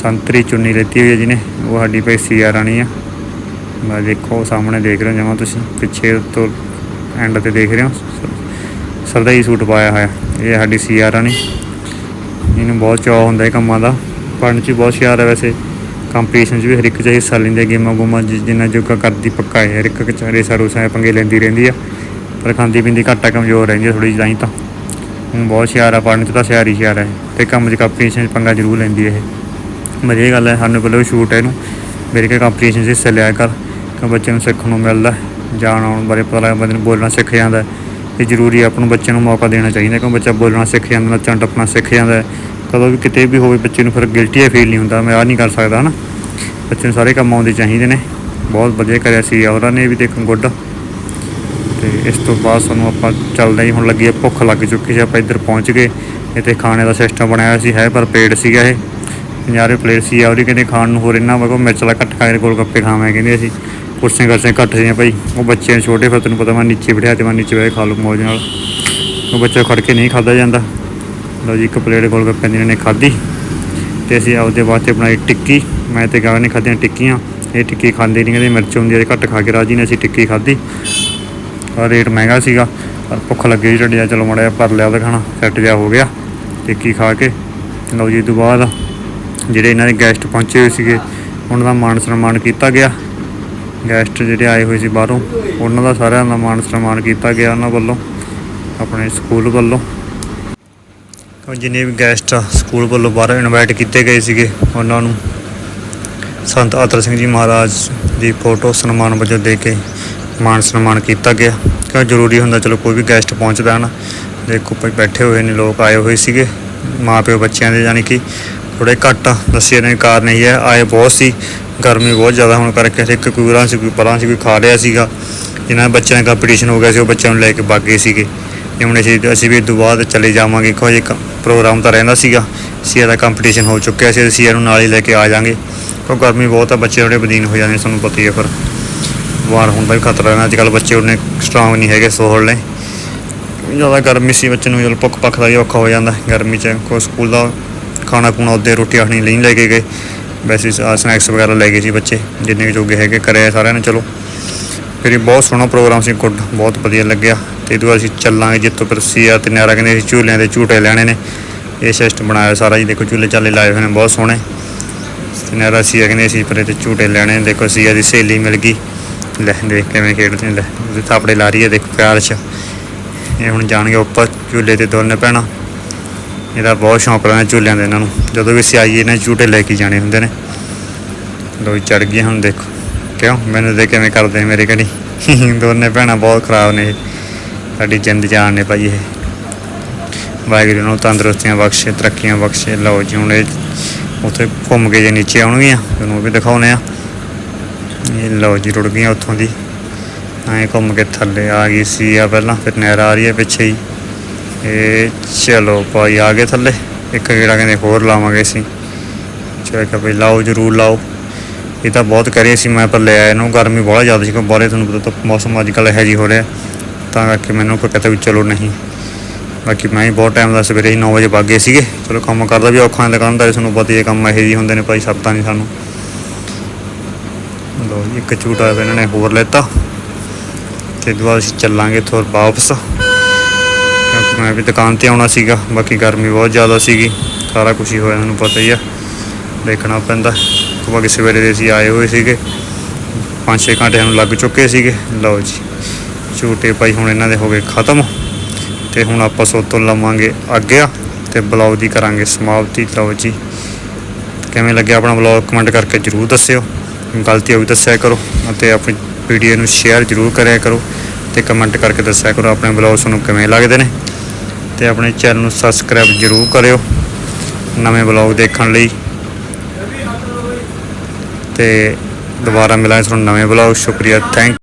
ਸੰਤਰੀ ਚੁੰਨੀ ਲੈਤੀ ਹੋਈ ਹੈ ਜਿਹਨੇ ਉਹ ਸਾਡੀ ਭਾਈ ਸੀਆ ਰਾਣੀ ਆ। ਮੈਂ ਦੇਖੋ ਸਾਹਮਣੇ ਦੇਖ ਰਹੇ ਹੋ ਜਮਾ ਤੁਸੀਂ ਪਿੱਛੇ ਤੋਂ ਐਂਡ ਤੇ ਦੇਖ ਰਹੇ ਹੋ ਸਰਦਾਈ ਸੂਟ ਪਾਇਆ ਹੋਇਆ। ਇਹ ਸਾਡੀ ਸੀਆ ਰਾਣੀ। ਇਹਨੂੰ ਬਹੁਤ ਚਾਅ ਹੁੰਦਾ ਹੈ ਕੰਮਾਂ ਦਾ। ਪੜ੍ਹਨ 'ਚ ਵੀ ਬਹੁਤ ਹੁਸ਼ਿਆਰ ਹੈ ਵੈਸੇ। ਕੰਪੀਟੀਸ਼ਨ 'ਚ ਵੀ ਹਰ ਇੱਕ 'ਚ ਹਿੱਸਾ ਲੈਂਦੇ ਗੇਮਾਂ ਗੂਮਾਂ 'ਚ ਜਿੰਨਾ ਜੋਗਾ ਕਰਦੀ ਪੱਕਾ ਹੈ ਹਰ ਇੱਕ ਕਚਾਰੇ ਸਰੂਸਾਂ ਪੰਗੇ ਲੈਂਦੀ ਰਹਿੰਦੀ ਆ। ਪਰ ਖਾਂਦੀ ਪੀਂਦੀ ਘੱਟ ਆ ਕਮਜ਼ੋਰ ਰਹਿੰਦੀ ਆ ਥੋੜੀ ਜਿਹੀ ਤਾਂ। ਬਹੁਤ ਹੁਸ਼ਿਆਰ ਆ, ਪੜ੍ਹਨ 'ਚ ਤਾਂ ਹੁਸ਼ਿਆਰ ਹੀ ਹੁਸ਼ਿਆਰ ਹੈ ਤੇ ਕੰਮ 'ਚ ਕੰਪੀਟੀਸ਼ਨ 'ਚ ਪੰਗਾ ਜ਼ਰੂਰ ਲੈਂਦੀ ਹੈ ਇਹ। ਵਧੀਆ ਗੱਲ ਹੈ ਸਾਨੂੰ ਪਹਿਲਾਂ ਸ਼ੂਟ ਹੈ ਇਹਨੂੰ, ਮੇਰੇ ਕੇ ਕੰਪੀਟੀਸ਼ਨ 'ਚ ਹਿੱਸਾ ਲਿਆ ਕਰ, ਕਿ ਬੱਚੇ ਨੂੰ ਸਿੱਖਣ ਨੂੰ ਮਿਲਦਾ, ਜਾਣ ਆਉਣ ਬਾਰੇ ਪਤਾ ਲੱਗਦਾ ਬੰਦੇ ਨੂੰ ਬੋਲਣਾ ਸਿੱਖ ਜਾਂਦਾ। ਹੈ। ਇਹ ਜ਼ਰੂਰੀ ਆਪਾਂ ਨੂੰ ਬੱਚੇ ਨੂੰ ਮੌਕਾ ਦੇਣਾ ਚਾਹੀਦਾ, ਕਿਉਂ ਬੱਚਾ ਬੋਲਣਾ ਸਿੱਖ ਜਾਂਦਾ, ਨੱਚਣ ਟੱਪਣਾ ਸਿੱਖ ਜਾਂਦਾ। ਕਦੋਂ ਵੀ ਕਿਤੇ ਵੀ ਹੋਵੇ ਬੱਚੇ ਨੂੰ ਫਿਰ ਗਿਲਟੀ ਫੀਲ ਨਹੀਂ ਹੁੰਦਾ, ਮੈਂ ਆਹ ਨਹੀਂ ਕਰ ਸਕਦਾ ਹਨਾ। ਬੱਚੇ ਨੂੰ ਸਾਰੇ ਕੰਮ ਆਉਂਦੇ ਚਾਹੀਦੇ ਨੇ, ਬਹੁਤ ਵਧੀਆ ਕਰਿਆ ਸੀ ਉਹਨਾਂ ਨੇ ਵੀ ਦੇਖ ਗੁੱਡ। ਤੇ ਇਸ ਤੋਂ ਬਾਅਦ ਸਾਨੂੰ ਆਪਾਂ ਚੱਲਦੇ ਹੀ ਹੁਣ ਲੱਗੀ ਹੈ ਭੁੱਖ ਲੱਗ ਚੁੱਕੀ ਸੀ, ਆਪਾਂ ਇੱਧਰ ਪਹੁੰਚ ਗਏ। ਇੱਥੇ ਖਾਣੇ ਦਾ ਸਿਸਟਮ ਬਣਾਇਆ ਹੋਇਆ ਸੀ, ਹੈ ਪਰ ਪੇੜ ਸੀਗਾ ਇਹ। 50 ਰੁਪਏ ਪਲੇਟ ਸੀ ਆ ਉਹਦੀ ਕਹਿੰਦੇ ਖਾਣ ਨੂੰ ਹੋਰ ਇੰਨਾ ਵਾ ਕੋ ਮਿਰਚ ਵਾਲਾ ਘੱਟ ਖਾ ਕੇ ਗੋਲ ਗੱਪੇ ਖਾਵਾਂ ਕਹਿੰਦੇ ਅਸੀਂ। ਕੁਰਸੀਆਂ ਕਰਸੀਆਂ ਘੱਟ ਸੀਆਂ ਭਾਈ। ਉਹ ਬੱਚੇ ਨੇ ਛੋਟੇ, ਫਿਰ ਤੈਨੂੰ ਪਤਾ ਮੈਂ ਨੀਚੇ ਬਿਠਾ ਤੇ ਮੈਂ ਨੀਚੇ ਬਹਿ ਕੇ ਖਾ ਲੂ ਮੌਜ ਨਾਲ। ਉਹ ਬੱਚਾ ਖੜ ਕੇ ਨਹੀਂ ਖਾਦਾ ਜਾਂਦਾ। ਲਓ ਜੀ, ਇੱਕ ਪਲੇਟ ਗੋਲ ਗੱਪੇ ਦੀ ਇਹਨਾਂ ਨੇ ਖਾਧੀ। ਤੇ ਅਸੀਂ ਆਪਦੇ ਵਾਸਤੇ ਬਣਾਈ ਟਿੱਕੀ। ਮੈਂ ਤੇ ਗਾਂ ਨੇ ਖਾਧੀਆਂ ਟਿੱਕੀਆਂ। ਇਹ ਟਿੱਕੀ ਖਾਂਦੇ ਨਹੀਂ, ਕਹਿੰਦੇ ਮਿਰਚ ਹੁੰਦੀ ਹੈ ਘੱਟ ਖਾ ਕੇ ਰਾਜੀ ਨੇ, ਅਸੀਂ ਟਿੱਕੀ ਖਾਧੀ। ਰੇਟ ਮਹਿੰਗਾ ਸੀਗਾ, ਪਰ ਭੁੱਖ ਲੱਗੀ ਸੀ ਢੱਡਿਆ ਚਲੋ ਮੜਿਆ ਭਰ ਲਿਆ ਉਹਦਾ ਖਾਣਾ ਸੈੱਟ ਜਿਹਾ ਹੋ ਗਿਆ ਟਿੱਕੀ ਖਾ ਕੇ। ਲਓ ਜੀ ਤੋਂ ਬਾਅਦ ਜਿਹੜੇ ਇਹਨਾਂ ਦੇ ਗੈਸਟ ਪਹੁੰਚੇ ਹੋਏ ਸੀਗੇ, ਉਹਨਾਂ ਦਾ ਮਾਣ ਸਨਮਾਨ ਕੀਤਾ ਗਿਆ। ਗੈਸਟ ਜਿਹੜੇ ਆਏ ਹੋਏ ਸੀ ਬਾਹਰੋਂ, ਉਹਨਾਂ ਦਾ ਸਾਰਿਆਂ ਦਾ ਮਾਣ ਸਨਮਾਨ ਕੀਤਾ ਗਿਆ ਉਹਨਾਂ ਵੱਲੋਂ, ਆਪਣੇ ਸਕੂਲ ਵੱਲੋਂ। ਜਿੰਨੇ ਵੀ ਗੈਸਟ ਸਕੂਲ ਵੱਲੋਂ ਬਾਹਰੋਂ ਇਨਵਾਈਟ ਕੀਤੇ ਗਏ ਸੀਗੇ, ਉਹਨਾਂ ਨੂੰ ਸੰਤ ਆਤਰ ਸਿੰਘ ਜੀ ਮਹਾਰਾਜ ਦੀ ਫੋਟੋ ਸਨਮਾਨ ਵਜੋਂ ਦੇ ਕੇ ਮਾਣ ਸਨਮਾਨ ਕੀਤਾ ਗਿਆ। ਕਿਉਂ ਜ਼ਰੂਰੀ ਹੁੰਦਾ ਚਲੋ ਕੋਈ ਵੀ ਗੈਸਟ ਪਹੁੰਚਦਾ ਹੈ ਨਾ ਦੇਖੋ ਭਾਈ ਬੈਠੇ ਹੋਏ ਨੇ, ਲੋਕ ਆਏ ਹੋਏ ਸੀਗੇ ਮਾਂ ਪਿਓ ਬੱਚਿਆਂ ਦੇ ਯਾਨੀ ਕਿ ਥੋੜੇ ਘੱਟ ਆ ਦੱਸਿਆ ਨੇ ਕਾਰਨ ਇਹ ਹੈ, ਆਏ ਬਹੁਤ ਸੀ, ਗਰਮੀ ਬਹੁਤ ਜ਼ਿਆਦਾ ਹੋਣ ਕਰਕੇ ਇੱਕ ਕੋਈ ਉਰਾਂ ਸੀ ਕੋਈ ਪਰਾਂ ਸੀ ਕੋਈ ਖਾ ਰਿਹਾ ਸੀਗਾ। ਜਿਨ੍ਹਾਂ ਬੱਚਿਆਂ ਦਾ ਕੰਪੀਟੀਸ਼ਨ ਹੋ ਗਿਆ ਸੀ, ਉਹ ਬੱਚਿਆਂ ਨੂੰ ਲੈ ਕੇ ਵਗ ਗਏ ਸੀਗੇ। ਇਹ ਹੁਣ ਅਸੀਂ ਅਸੀਂ ਵੀ ਦੁਬਾਰਾ ਚਲੇ ਜਾਵਾਂਗੇ ਕੋਈ ਇੱਕ ਪ੍ਰੋਗਰਾਮ ਤਾਂ ਰਹਿੰਦਾ ਸੀਗਾ। ਸੀਆ ਦਾ ਕੰਪੀਟੀਸ਼ਨ ਹੋ ਚੁੱਕਿਆ ਸੀ ਸੀਆ ਨੂੰ ਨਾਲ ਹੀ ਲੈ ਕੇ ਆ ਜਾਾਂਗੇ। ਕਿਉਂ ਗਰਮੀ ਬਹੁਤ ਆ, ਬੱਚੇ ਥੋੜੇ ਬਦੀਨ ਹੋ ਜਾਂਦੇ ਸਾਨੂੰ ਪਤਾ ਹੀ ਹੈ ਫਿਰ। ਬਿਮਾਰ ਹੋਣ ਦਾ ਵੀ ਖਤਰਾ ਹੈ ਅੱਜ ਕੱਲ੍ਹ ਬੱਚੇ ਉਹਨੇ ਸਟਰੋਂਗ ਨਹੀਂ ਹੈਗੇ ਸੋਹਲ ਨੇ। ਜ਼ਿਆਦਾ ਗਰਮੀ ਸੀ ਬੱਚੇ ਨੂੰ, ਜਦੋਂ ਭੁੱਖ ਪੱਖ ਦਾ ਵੀ ਔਖਾ ਹੋ ਜਾਂਦਾ। ਗਰਮੀ 'ਚ ਕੋਈ ਸਕੂਲ ਦਾ ਖਾਣਾ ਖੂਣਾ ਉਹਦੇ ਰੋਟੀ ਆਖਣੀ ਨਹੀਂ ਲੈ ਕੇ ਗਏ। ਵੈਸੇ ਸਨੈਕਸ ਵਗੈਰਾ ਲੈ ਗਏ ਸੀ ਬੱਚੇ, ਜਿੰਨੇ ਕੁ ਜੋਗੇ ਹੈਗੇ ਕਰਿਆ ਸਾਰਿਆਂ ਨੇ, ਚਲੋ। ਫਿਰ ਇਹ ਬਹੁਤ ਸੋਹਣਾ ਪ੍ਰੋਗਰਾਮ ਸੀ, ਗੁੱਡ, ਬਹੁਤ ਵਧੀਆ ਲੱਗਿਆ। ਤੇ ਇਹ ਤੋਂ ਬਾਅਦ ਅਸੀਂ ਚੱਲਾਂਗੇ ਜਿੱਤੋਂ ਫਿਰ ਸੀਆ ਤੇ ਨਿਆਰਾ ਕਹਿੰਦੇ ਅਸੀਂ ਝੂਲਿਆਂ ਦੇ ਝੂਟੇ ਲੈਣੇ ਨੇ। ਇਹ ਸਿਸਟਮ ਬਣਾਇਆ ਸਾਰਾ ਜੀ, ਦੇਖੋ ਝੂਲੇ ਚਾਲੇ ਲਾਏ ਹੋਏ ਨੇ, ਬਹੁਤ ਸੋਹਣੇ। ਤੇ ਨਿਆਰਾ ਸੀਆ ਕਹਿੰਦੇ ਅਸੀਂ ਫਿਰ ਤੇ ਝੂਟੇ ਲੈਣੇ ਦੇਖੋ ਸੀਆ ਦੀ ਸਹੇਲੀ ਮਿਲ ਗਈ। ਲੈ ਦੇਖ ਕਿਵੇਂ ਖੇਡਦੇ ਲੈ। ਉਹਦੇ ਥਾਪੜੇ ਲਾ ਰਹੀ ਹੈ ਦੇਖੋ ਪਿਆਰ 'ਚ। ਇਹ ਹੁਣ ਜਾਣਗੇ ਉੱਪਰ ਝੂਲੇ ਤੇ ਦੋਨੇ ਭੈਣਾਂ ਇਹਦਾ ਬਹੁਤ ਸ਼ੌਂਕ ਰਹਿੰਦਾ ਝੂਲਿਆਂ ਦੇ ਇਹਨਾਂ ਨੂੰ। ਜਦੋਂ ਵੀ ਅਸੀਂ ਇਹਨਾਂ ਝੂਟੇ ਲੈ ਕੇ ਜਾਣੇ ਹੁੰਦੇ ਨੇ। ਲੋਈ ਚੜ ਗਏ ਹੁਣ ਦੇਖੋ। ਕਿਉਂ? ਮੈਨੂੰ ਦੇ ਕਿਵੇਂ ਕਰਦੇ ਮੇਰੇ ਕਣੀ ਦੋਨੇ ਭੈਣਾਂ ਬਹੁਤ ਖਰਾਬ ਨੇ ਇਹ। ਸਾਡੀ ਜਿੰਦ ਜਾਨ ਨੇ ਭਾਈ ਇਹ। ਵਾਹਿਗੁਰੂ ਨੂੰ ਤੰਦਰੁਸਤੀਆਂ ਬਖਸ਼ੇ, ਤਰੱਕੀਆਂ ਬਖਸ਼ੇ। ਲਓ ਜੀ, ਹੁਣ ਇਹ ਉੱਥੇ ਘੁੰਮ ਕੇ ਜੇ ਨੀਚੇ ਆਉਣਗੀਆਂ, ਤੁਹਾਨੂੰ ਉਹ ਵੀ ਦਿਖਾਉਣੇ ਆ। ਇਹ ਲਓ ਜੀ ਰੁੜ ਗਈਆਂ ਉੱਥੋਂ ਦੀ। ਐਂ ਘੁੰਮ ਕੇ ਥੱਲੇ ਆ ਗਈ ਸੀ ਆ ਪਹਿਲਾਂ, ਫਿਰ ਨਹਿਰ ਆ ਰਹੀ ਹੈ ਪਿੱਛੇ ਹੀ। ਇਹ ਚਲੋ ਭਾਈ ਆ ਗਏ ਥੱਲੇ। ਇੱਕ ਗੇੜਾ ਕਹਿੰਦੇ ਹੋਰ ਲਾਵਾਂਗੇ ਅਸੀਂ। ਚਲੋ ਕਿ ਭਾਈ ਲਾਓ, ਜਰੂਰ ਲਾਓ। ਇਹ ਤਾਂ ਬਹੁਤ ਕਰੇ ਸੀ ਮੈਂ, ਪਰ ਲੈ ਆਇਆ ਇਹਨੂੰ। ਗਰਮੀ ਬਹੁਤ ਜ਼ਿਆਦਾ ਸੀ, ਕਿਉਂਕਿ ਬਾਹਰੇ ਤੁਹਾਨੂੰ ਪਤਾ ਤਾਂ ਮੌਸਮ ਅੱਜ ਕੱਲ੍ਹ ਇਹੋ ਜਿਹੀ ਹੋ ਰਿਹਾ। ਤਾਂ ਕਰਕੇ ਮੈਨੂੰ ਕੋਈ ਕਹਿੰਦਾ ਵੀ ਚਲੋ ਨਹੀਂ। ਬਾਕੀ ਮੈਂ ਹੀ ਬਹੁਤ ਟਾਈਮ ਦਾ ਸਵੇਰੇ ਹੀ 9 ਵਜੇ ਵਗ ਗਏ ਸੀਗੇ। ਚਲੋ ਕੰਮ ਕਰਦਾ ਵੀ ਔਖਾ ਹੈ ਦੁਕਾਨਦਾਰੀ ਤੁਹਾਨੂੰ ਪਤਾ ਹੀ ਹੈ, ਕੰਮ ਇਹੋ ਜਿਹੇ ਹੁੰਦੇ ਨੇ ਭਾਈ ਸਰਦਾ ਨਹੀਂ ਸਾਨੂੰ। ਲਓ ਜੀ, ਇੱਕ ਝੂਟਾ ਇਹਨਾਂ ਨੇ ਹੋਰ ਲੈਤਾ। ਤੇ ਦੁਬਾਰਾ ਅਸੀਂ ਚੱਲਾਂਗੇ ਥੋੜ ਵਾਪਸ। ਕਿਉਂਕਿ ਮੈਂ ਵੀ ਦੁਕਾਨ ਤੇ ਆਉਣਾ ਸੀਗਾ, ਬਾਕੀ ਗਰਮੀ ਬਹੁਤ ਜ਼ਿਆਦਾ ਸੀਗੀ। ਸਾਰਾ ਕੁਝ ਹੀ ਹੋਇਆ, ਤੁਹਾਨੂੰ ਪਤਾ ਹੀ ਆ। ਦੇਖਣਾ ਪੈਂਦਾ। ਕਿਉਂਕਿ ਸਵੇਰੇ ਦੇ ਅਸੀਂ ਆਏ ਹੋਏ ਸੀਗੇ। 5-6 ਘੰਟੇ ਸਾਨੂੰ ਲੱਗ ਚੁੱਕੇ ਸੀਗੇ। ਲਓ ਜੀ, ਝੂਟੇ ਭਾਈ ਹੁਣ ਇਹਨਾਂ ਦੇ ਹੋ ਗਏ ਖਤਮ। ਤੇ ਹੁਣ ਆਪਾਂ ਸੋਤੋਂ ਲਵਾਂਗੇ ਅੱਗੇ ਤੇ ਬਲੌਗ ਦੀ ਕਰਾਂਗੇ ਸਮਾਪਤੀ। ਲਓ ਜੀ, ਕਿਵੇਂ ਲੱਗਿਆ ਆਪਣਾ ਬਲੌਗ? ਕਮੈਂਟ ਕਰਕੇ ਜਰੂਰ ਦੱਸਿਓ। ਗਲਤੀ ਵੀ ਦੱਸਿਆ ਕਰੋ ਅਤੇ ਆਪਣੀ ਵੀਡੀਓ ਨੂੰ ਸ਼ੇਅਰ ਜਰੂਰ ਕਰਿਆ ਕਰੋ ਤੇ ਕਮੈਂਟ ਕਰਕੇ ਦੱਸਿਆ ਕਰੋ, ਆਪਣੇ ਬਲੌਗ ਤੁਹਾਨੂੰ ਕਿਵੇਂ ਲੱਗਦੇ ਨੇ ਤੇ ਆਪਣੇ ਚੈਨਲ ਨੂੰ ਸਬਸਕ੍ਰਾਈਬ ਜਰੂਰ ਕਰਿਓ ਨਵੇਂ ਬਲੌਗ ਦੇਖਣ ਲਈ ਤੇ ਦੁਬਾਰਾ ਮਿਲਾਂਗੇ ਤੁਹਾਨੂੰ ਨਵੇਂ ਬਲੌਗ ਸ਼ੁਕਰੀਆ ਥੈਂਕ